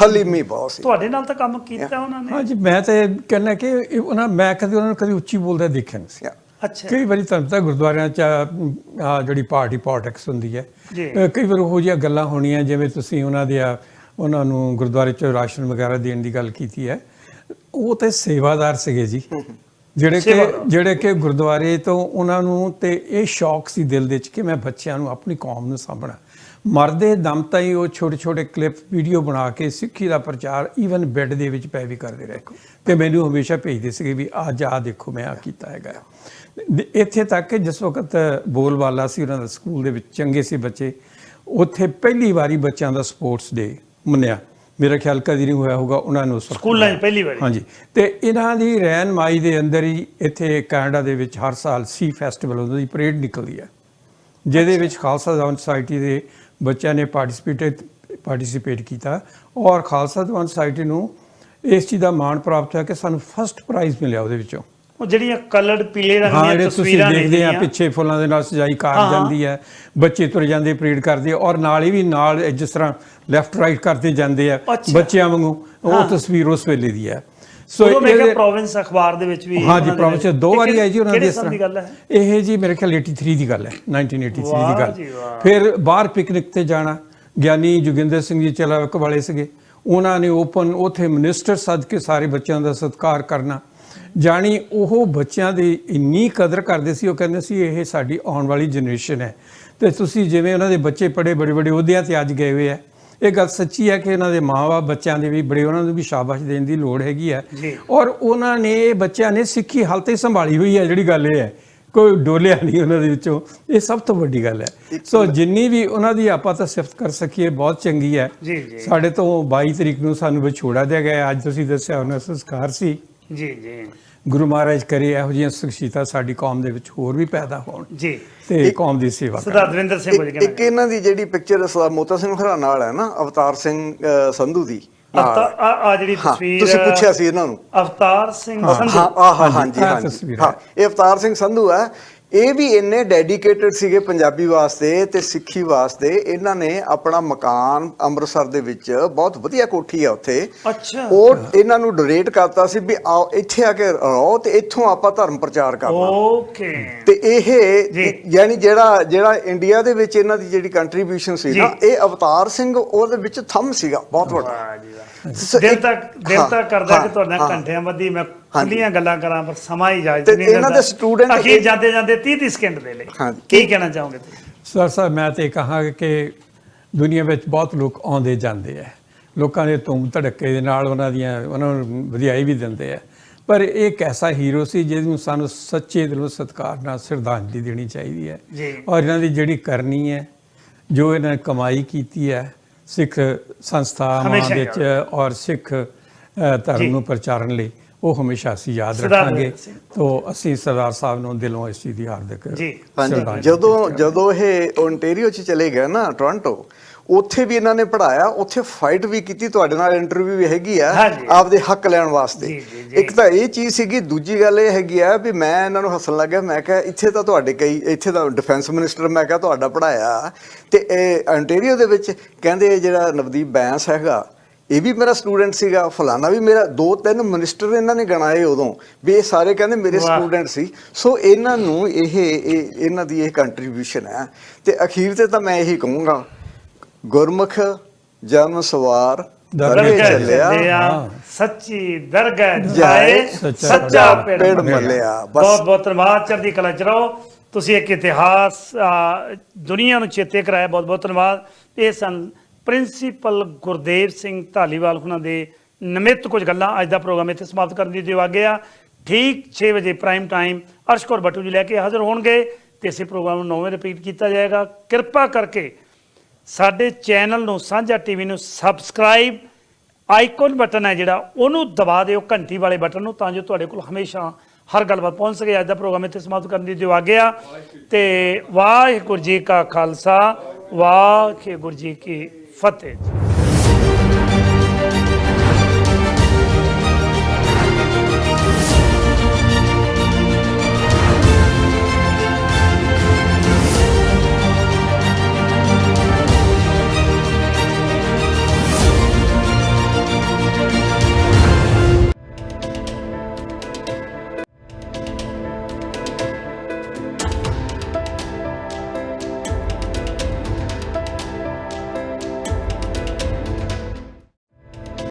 S1: ਹਲੀਮੀ
S4: ਬਹੁਤ ਸੀ।
S1: ਤੁਹਾਡੇ ਨਾਲ ਤਾਂ ਕੰਮ ਕੀਤਾ ਉਹਨਾਂ ਨੇ।
S3: ਹਾਂਜੀ ਮੈਂ ਤਾਂ ਇਹ ਕਹਿੰਦਾ ਕਿ ਉਹਨਾਂ ਮੈਂ ਕਦੇ ਉਹਨਾਂ ਨੂੰ ਕਦੇ ਉੱਚੀ ਬੋਲਦਾ ਦੇਖਿਆ ਨਹੀਂ ਸੀ।
S1: ਅੱਛਾ।
S3: ਕਈ ਵਾਰੀ ਤੁਹਾਨੂੰ ਪਤਾ ਗੁਰਦੁਆਰਿਆਂ 'ਚ ਆ ਜਿਹੜੀ ਪਾਰਟੀ ਪੋਲਿਟਿਕਸ ਹੁੰਦੀ ਹੈ। ਕਈ ਵਾਰ ਉਹੋ ਜਿਹੀਆਂ ਗੱਲਾਂ ਹੋਣੀਆਂ ਜਿਵੇਂ ਤੁਸੀਂ ਉਹਨਾਂ ਦੇ ਆ ਉਹਨਾਂ ਨੂੰ ਗੁਰਦੁਆਰੇ 'ਚ ਰਾਸ਼ਨ ਵਗੈਰਾ ਦੇਣ ਦੀ ਗੱਲ ਕੀਤੀ ਹੈ। ਉਹ ਤੇ ਸੇਵਾਦਾਰ ਸੀਗੇ ਜੀ। ਜਿਹੜੇ ਕਿ। ਜਿਹੜੇ ਕਿ ਗੁਰਦੁਆਰੇ ਤੋਂ ਉਹਨਾਂ ਨੂੰ ਤੇ ਇਹ ਸ਼ੌਕ ਸੀ ਦਿਲ ਦੇ 'ਚ ਕਿ ਮੈਂ ਬੱਚਿਆਂ ਨੂੰ ਆਪਣੀ ਕੌਮ ਨੂੰ ਸਾਂਭਣਾ। ਮਰਦੇ ਦਮ ਤਾਈਂ ਉਹ ਛੋਟੇ ਛੋਟੇ ਕਲਿੱਪ ਵੀਡੀਓ ਬਣਾ ਕੇ ਸਿੱਖੀ ਦਾ ਪ੍ਰਚਾਰ ਈਵਨ ਬੈੱਡ ਦੇ ਵਿੱਚ ਪੈ ਵੀ ਕਰਦੇ ਰਹੇ। ਤੇ ਮੈਨੂੰ ਹਮੇਸ਼ਾ ਭੇਜਦੇ ਸੀਗੇ ਵੀ ਅੱਜ ਆ ਦੇਖੋ ਮੈਂ ਆ ਕੀਤਾ ਹੈਗਾ। ਇੱਥੇ ਤੱਕ ਕਿ ਜਿਸ ਵਕਤ ਬੋਲਬਾਲਾ ਸੀ ਉਹਨਾਂ ਦਾ ਸਕੂਲ ਦੇ ਵਿੱਚ ਚੰਗੇ ਸੀ ਬੱਚੇ ਉੱਥੇ ਪਹਿਲੀ ਵਾਰੀ ਬੱਚਿਆਂ ਦਾ ਸਪੋਰਟਸ ਡੇ ਮੰਨਿਆ। ਮੇਰਾ ਖਿਆਲ ਕਦੀ ਨਹੀਂ ਹੋਇਆ ਹੋਊਗਾ ਉਹਨਾਂ ਨੂੰ
S1: ਸਕੂਲਾਂ 'ਚ ਪਹਿਲੀ ਵਾਰੀ।
S3: ਹਾਂਜੀ। ਤੇ ਇਹਨਾਂ ਦੀ ਰਹਿਨਮਾਈ ਦੇ ਅੰਦਰ ਹੀ ਇੱਥੇ ਕੈਨੇਡਾ ਦੇ ਵਿੱਚ ਹਰ ਸਾਲ ਸੀ ਫੈਸਟੀਵਲ ਹੁੰਦਾ ਦੀ ਪਰੇਡ ਨਿਕਲਦੀ ਹੈ ਜਿਹਦੇ ਵਿੱਚ ਖਾਲਸਾ ਦਵਨ ਸੁਸਾਇਟੀ ਦੇ ਬੱਚਿਆਂ ਨੇ ਪਾਰਟਿਸਿਪੇਟ ਪਾਰਟਿਸਿਪੇਟ ਕੀਤਾ ਔਰ ਖਾਲਸਾ ਦਵਨ ਸੁਸਾਇਟੀ ਨੂੰ ਇਸ ਚੀਜ਼ ਦਾ ਮਾਣ ਪ੍ਰਾਪਤ ਹੋਇਆ ਕਿ ਸਾਨੂੰ ਫਸਟ ਪ੍ਰਾਈਜ਼ ਮਿਲਿਆ ਉਹਦੇ ਵਿੱਚੋਂ।
S1: ਉਹ ਜਿਹੜੀਆਂ ਕਲਰਡ ਪੀਲੇ ਰੰਗ
S3: ਹਾਂ
S1: ਦੀਆਂ
S3: ਜਿਹੜੇ ਤੁਸੀਂ
S1: ਤਸਵੀਰਾਂ ਨੇ
S3: ਦੇਖਦੇ ਆ ਪਿੱਛੇ ਫੁੱਲਾਂ ਦੇ ਨਾਲ ਸਜਾਈ ਕਾਰ। ਜਾਂਦੀ ਹੈ ਬੱਚੇ ਤੁਰ ਜਾਂਦੇ ਪਰੇਡ ਕਰਦੇ ਔਰ ਨਾਲ ਹੀ ਵੀ ਨਾਲ ਜਿਸ ਤਰ੍ਹਾਂ ਲੈਫਟ ਰਾਈਟ ਕਰਦੇ ਜਾਂਦੇ ਆ
S1: ਅੱਛਾ।
S3: ਬੱਚਿਆਂ ਵਾਂਗੂ ਉਹ। ਤਸਵੀਰ ਉਸ ਵੇਲੇ ਦੀ ਹੈ
S1: ਉਦੋਂ ਮੈਂ ਕਿਹਾ
S3: ਇਹਦੇ-
S1: ਪ੍ਰੋਵਿੰਸ ਅਖਬਾਰ ਦੇ ਵਿੱਚ ਵੀ
S3: ਹਾਂ ਜੀ
S1: ਉਹਨਾਂ ਦੇ
S3: ਪ੍ਰੋਵਿੰਸ
S1: ਵਿੱਚ-
S3: ਦੋ ਵਾਰੀ ਆਈ ਜੀ ਉਹਨਾਂ
S1: ਕਿਹੜੇ
S3: ਦੇ
S1: ਸਾਲ ਦੀ ਗੱਲ ਹੈ
S3: ਇਹ ਜੀ ਮੇਰੇ ਖਿਆਲ 83 ਦੀ ਗੱਲ ਹੈ 1983
S1: ਵਾਹ
S3: ਦੀ ਗੱਲ
S1: ਵਾਹ।
S3: ਫਿਰ ਬਾਹਰ ਪਿਕਨਿਕ ਤੇ ਜਾਣਾ ਗਿਆਨੀ ਜੋਗਿੰਦਰ ਸਿੰਘ ਜੀ ਚਲਾਵਕ ਵਾਲੇ ਸੀਗੇ ਉਹਨਾਂ ਨੇ ਓਪਨ ਉਥੇ ਮਿਨਿਸਟਰ ਸੱਦ ਕੇ ਸਾਰੇ ਬੱਚਿਆਂ ਦਾ ਸਤਿਕਾਰ ਕਰਨਾ ਜਾਣੀ ਉਹ ਬੱਚਿਆਂ ਦੀ ਇੰਨੀ ਕਦਰ ਕਰਦੇ ਸੀ ਉਹ ਕਹਿੰਦੇ ਸੀ ਇਹ ਸਾਡੀ ਆਉਣ ਵਾਲੀ ਜਨਰੇਸ਼ਨ ਹੈ। ਤੇ ਤੁਸੀਂ ਜਿਵੇਂ ਉਹਨਾਂ ਦੇ ਬੱਚੇ ਪੜੇ ਬੜੇ ਬੜੇ ਅਹੁਦਿਆਂ ਤੇ ਅੱਜ ਗਏ ਹੋਏ ਆ। ਇਹ ਗੱਲ ਸੱਚੀ ਹੈ ਕਿ ਉਹਨਾਂ ਦੇ ਮਾਪੇ ਬੱਚਿਆਂ ਦੇ ਵੀ ਬੜੇ ਉਹਨਾਂ ਨੂੰ ਵੀ ਸ਼ਾਬਾਸ਼ ਦੇਣ ਦੀ ਲੋੜ ਹੈਗੀ ਹੈ। ਔਰ ਉਹਨਾਂ ਨੇ ਇਹ ਬੱਚਿਆਂ ਨੇ ਸਿੱਖੀ ਹਾਲਤ ਹੀ ਸੰਭਾਲੀ ਹੋਈ ਹੈ ਜਿਹੜੀ ਗੱਲ ਇਹ ਹੈ। ਕੋਈ ਡੋਲਿਆ ਨਹੀਂ ਉਹਨਾਂ ਦੇ ਵਿੱਚੋਂ। ਇਹ ਸਭ ਤੋਂ ਵੱਡੀ ਗੱਲ ਹੈ। ਸੋ ਜਿੰਨੀ ਵੀ ਉਹਨਾਂ ਦੀ ਆਪਾਂ ਤਾਂ ਸਿਫਤ ਕਰ ਸਕੀਏ ਬਹੁਤ ਚੰਗੀ ਹੈ। ਸਾਡੇ ਤੋਂ 22 ਤਰੀਕ ਨੂੰ ਸਾਨੂੰ ਵਿਛੋੜਾ ਦਿਆ ਗਿਆ ਅੱਜ ਤੁਸੀਂ ਦੱਸਿਆ ਉਹਨਾਂ ਦਾ ਸੰਸਕਾਰ ਸੀ।
S1: ਜੀ ਜੀ।
S3: ਗੁਰੂ ਮਹਾਰਾਜ ਕਰੇ ਇਹੋ ਜਿਹੀਆਂ ਸ਼ਖਸੀਅਤਾਂ ਸਾਡੀ ਕੌਮ ਦੇ ਵਿੱਚ ਹੋਰ ਵੀ ਪੈਦਾ ਹੋਣ
S1: ਜੀ।
S3: ਤੇ ਕੌਮ ਦੀ ਸੇਵਾ ਕਰਨ।
S1: ਸਰਦਾਰ ਦਵਿੰਦਰ ਸਿੰਘ ਕੁਝ
S4: ਇੱਕ ਇਹਨਾਂ ਦੀ ਜਿਹੜੀ ਪਿਕਚਰ ਮੋਤਾ ਸਿੰਘ ਖਰਾ ਨਾਲ ਹੈ ਨਾ ਅਵਤਾਰ ਸਿੰਘ ਸੰਧੂ ਦੀ ਨਾਲ।
S1: ਅਵਤਾਰ ਆ ਆ ਜਿਹੜੀ
S4: ਹਾਂ
S1: ਤਸਵੀਰ
S4: ਤੁਸੀਂ ਪੁੱਛਿਆ ਸੀ ਇਹਨਾਂ ਨੂੰ।
S1: ਅਵਤਾਰ ਸਿੰਘ
S4: ਹਾਂ
S1: ਸੰਧੂ।
S4: ਹਾਂਜੀ ਹਾਂਜੀ ਹਾਂ ਇਹ ਅਵਤਾਰ ਸਿੰਘ ਸੰਧੂ ਹੈ। ਇਹ ਵੀ ਇੰਨੇ ਡੈਡੀਕੇਟਡ ਸੀਗੇ ਪੰਜਾਬੀ ਵਾਸਤੇ ਤੇ ਸਿੱਖੀ ਵਾਸਤੇ ਇਹਨਾਂ ਨੇ ਆਪਣਾ ਮਕਾਨ ਅੰਮ੍ਰਿਤਸਰ ਦੇ ਵਿੱਚ ਬਹੁਤ ਵਧੀਆ ਕੋਠੀ ਆ ਉੱਥੇ।
S1: ਅੱਛਾ।
S4: ਉਹ ਇਹਨਾਂ ਨੂੰ ਡੋਨੇਟ ਕਰਤਾ ਸੀ ਵੀ ਆਓ ਇੱਥੇ ਆ ਕੇ ਰਹੋ ਤੇ ਇੱਥੋਂ ਆਪਾਂ ਧਰਮ ਪ੍ਰਚਾਰ ਕਰਨਾ।
S1: ਓਕੇ
S4: ਤੇ ਇਹ। ਯਾਨੀ ਜਿਹੜਾ ਜਿਹੜਾ ਇੰਡੀਆ ਦੇ ਵਿੱਚ ਇਹਨਾਂ ਦੀ ਜਿਹੜੀ ਕੰਟਰੀਬਿਊਸ਼ਨ ਸੀ ਨਾ। ਇਹ ਅਵਤਾਰ ਸਿੰਘ ਉਹਦੇ ਵਿੱਚ ਥੰਮ ਸੀਗਾ ਬਹੁਤ ਵੱਡਾ।
S1: ਦਿਲ ਤੱਕ ਦਿਲ ਤੱਕ ਕਰਦਾ ਕਿ ਤੁਹਾਡੇ। ਘੰਟਿਆਂ ਬੱਧੀ ਮੈਂ। ਖੁੱਲੀਆਂ ਗੱਲਾਂ ਕਰਾਂ ਪਰ ਸਮਾਂ ਹੀ
S4: ਤੇ
S1: ਨਹੀਂ
S4: ਇਹਨਾਂ ਦੇ student
S1: ਅਖੀਰ ਜਾਂਦੇ ਜਾਂਦੇ 30 30 ਸਕਿੰਟ ਦੇ ਲਈ। ਕੀ ਕਹਿਣਾ ਚਾਹੋਗੇ ਤੁਸੀਂ
S3: ਸਰ ਸਾਹਿਬ ਮੈਂ ਤੇ ਕਹਾਂਗਾ ਕਿ ਦੁਨੀਆ ਵਿੱਚ ਬਹੁਤ ਲੋਕ ਆਉਂਦੇ ਜਾਂਦੇ ਆ ਲੋਕਾਂ ਦੇ ਧੂਮ ਧੜਕੇ ਦੇ ਨਾਲ ਉਹਨਾਂ ਦੀਆਂ ਉਹਨਾਂ ਨੂੰ ਵਧਾਈ ਵੀ ਦਿੰਦੇ ਆ ਪਰ ਇਹ ਇੱਕ ਐਸਾ ਹੀਰੋ ਸੀ ਜਿਹਨੂੰ ਸਾਨੂੰ ਸੱਚੇ ਦਿਲੋਂ ਸਤਿਕਾਰ ਨਾਲ ਸ਼ਰਧਾਂਜਲੀ ਦੇਣੀ ਚਾਹੀਦੀ ਹੈ
S1: ਜੀ।
S3: ਔਰ ਇਹਨਾਂ ਦੀ ਜਿਹੜੀ ਕਰਨੀ ਹੈ ਜੋ ਇਹਨਾਂ ਨੇ ਕਮਾਈ ਕੀਤੀ ਹੈ ਸਿੱਖ ਸੰਸਥਾਵਾਂ
S1: ਹਮੇਸ਼ਾ
S3: ਵਿੱਚ ਔਰ ਸਿੱਖ ਧਰਮ। ਨੂੰ ਪ੍ਰਚਾਰਨ ਲਈ ਉਹ ਹਮੇਸ਼ਾ ਅਸੀਂ ਯਾਦ ਰੱਖਾਂਗੇ। ਤੋਂ ਅਸੀਂ ਸਰਦਾਰ ਸਾਹਿਬ ਨੂੰ ਦਿਲੋਂ ਇਸ ਚੀਜ਼ ਦੀ ਹਾਰਦਿਕ
S1: ਜੀ।
S4: ਜਦੋਂ ਜਦੋਂ ਇਹ ਓਨਟਾਰੀਓ ਚ ਚਲੇ ਗਏ ਨਾ ਟੋਰਾਂਟੋ ਉੱਥੇ ਵੀ ਇਹਨਾਂ ਨੇ ਪੜਾਇਆ ਉੱਥੇ ਫਾਈਟ ਵੀ ਕੀਤੀ ਤੁਹਾਡੇ ਨਾਲ ਇੰਟਰਵਿਊ ਵੀ ਹੈਗੀ ਆ। ਆਪਦੇ ਹੱਕ ਲੈਣ ਵਾਸਤੇ। ਇੱਕ ਤਾਂ ਇਹ ਚੀਜ਼ ਸੀਗੀ ਦੂਜੀ ਗੱਲ ਇਹ ਹੈਗੀ ਆ ਵੀ ਮੈਂ ਇਹਨਾਂ ਨੂੰ ਹੱਸਣ ਲੱਗਿਆ ਮੈਂ ਕਿਹਾ ਇੱਥੇ ਤਾਂ ਤੁਹਾਡੇ ਕਈ ਇੱਥੇ ਤਾਂ ਡਿਫੈਂਸ ਮਿਨਿਸਟਰ ਮੈਂ ਕਿਹਾ ਤੁਹਾਡਾ ਪੜਾਇਆ ਤੇ ਇਹ ontario ਦੇ ਵਿੱਚ ਕਹਿੰਦੇ ਜਿਹੜਾ ਨਵਦੀਪ ਬੈਂਸ ਹੈਗਾ ਇਹ ਵੀ ਮੇਰਾ ਸਟੂਡੈਂਟ ਸੀਗਾ ਫਲਾਣਾ ਵੀ ਮੇਰਾ ਦੋ ਤਿੰਨ ਮਿਨਿਸਟਰ ਇਹਨਾਂ ਨੇ ਗਣਾਏ ਉਦੋਂ ਵੀ ਇਹ ਸਾਰੇ ਕਹਿੰਦੇ ਮੇਰੇ। ਸਟੂਡੈਂਟ ਸੀ ਸੋ ਇਹਨਾਂ ਨੂੰ ਇਹ- ਇਹਨਾਂ ਦੀ ਇਹ ਕੰਟਰੀਬਿਊਸ਼ਨ ਹੈ ਤੇ ਅਖੀਰ ਤੇ ਤਾਂ ਮੈਂ ਇਹੀ ਕਹੂੰਗਾ ਗੁਰਮੁਖ ਜਨਮ ਸਵਾਰ ਦਰਗਹਿ ਚੱਲਿਆ।
S1: ਸੱਚੀ ਦਰਗਹਿ
S4: ਜਾਏ,
S3: ਸੱਚਾ
S4: ਪੇੜ ਮੱਲਿਆ। ਬਸ।
S1: ਬਹੁਤ ਬਹੁਤ ਧੰਨਵਾਦ। ਚੜ੍ਹਦੀ ਕਲਾ ਚ ਰਹੋ। ਤੁਸੀਂ ਇੱਕ ਇਤਿਹਾਸ ਆ, ਦੁਨੀਆ ਨੂੰ ਚੇਤੇ ਕਰਾਇਆ। ਬਹੁਤ ਬਹੁਤ ਧੰਨਵਾਦ। ਇਹ ਸਨ ਪ੍ਰਿੰਸੀਪਲ ਗੁਰਦੇਵ ਸਿੰਘ ਢਾਲੀਵਾਲ ਉਹਨਾਂ ਦੇ ਨਿਮਿਤ ਕੁਝ ਗੱਲਾਂ। ਅੱਜ ਦਾ ਪ੍ਰੋਗਰਾਮ ਇੱਥੇ ਸਮਾਪਤ ਕਰਨ ਦੀ ਦਿਓ ਆਗਿਆ। ਠੀਕ 6 ਵਜੇ ਪ੍ਰਾਈਮ ਟਾਈਮ ਅਰਸ਼ਕੌਰ ਬੱਟੂ ਜੀ ਲੈ ਕੇ ਹਾਜ਼ਰ ਹੋਣਗੇ ਤੇ ਇਸੇ ਪ੍ਰੋਗਰਾਮ ਨੂੰ ਨੌਵੇਂ ਰਿਪੀਟ ਕੀਤਾ ਜਾਏਗਾ। ਕਿਰਪਾ ਕਰਕੇ ਸਾਡੇ ਚੈਨਲ ਨੂੰ, ਸਾਂਝਾ ਟੀਵੀ ਨੂੰ ਸਬਸਕ੍ਰਾਈਬ ਆਈਕਨ ਬਟਨ ਹੈ ਜਿਹੜਾ, ਉਹਨੂੰ ਦਬਾ ਦਿਓ ਘੰਟੀ ਵਾਲੇ ਬਟਨ ਨੂੰ, ਤਾਂ ਜੋ ਤੁਹਾਡੇ ਕੋਲ ਹਮੇਸ਼ਾ ਹਰ ਗੱਲਬਾਤ ਪਹੁੰਚ ਸਕੇ। ਅੱਜ ਦਾ ਪ੍ਰੋਗਰਾਮ ਇੱਥੇ ਸਮਾਪਤ ਕਰਨ ਦੀ ਜੋ ਆ ਗਿਆ ਤੇ ਵਾਹਿਗੁਰੂ ਜੀ ਕਾ ਖਾਲਸਾ, ਵਾਹਿਗੁਰੂ ਜੀ ਕੀ ਫਤਿਹ।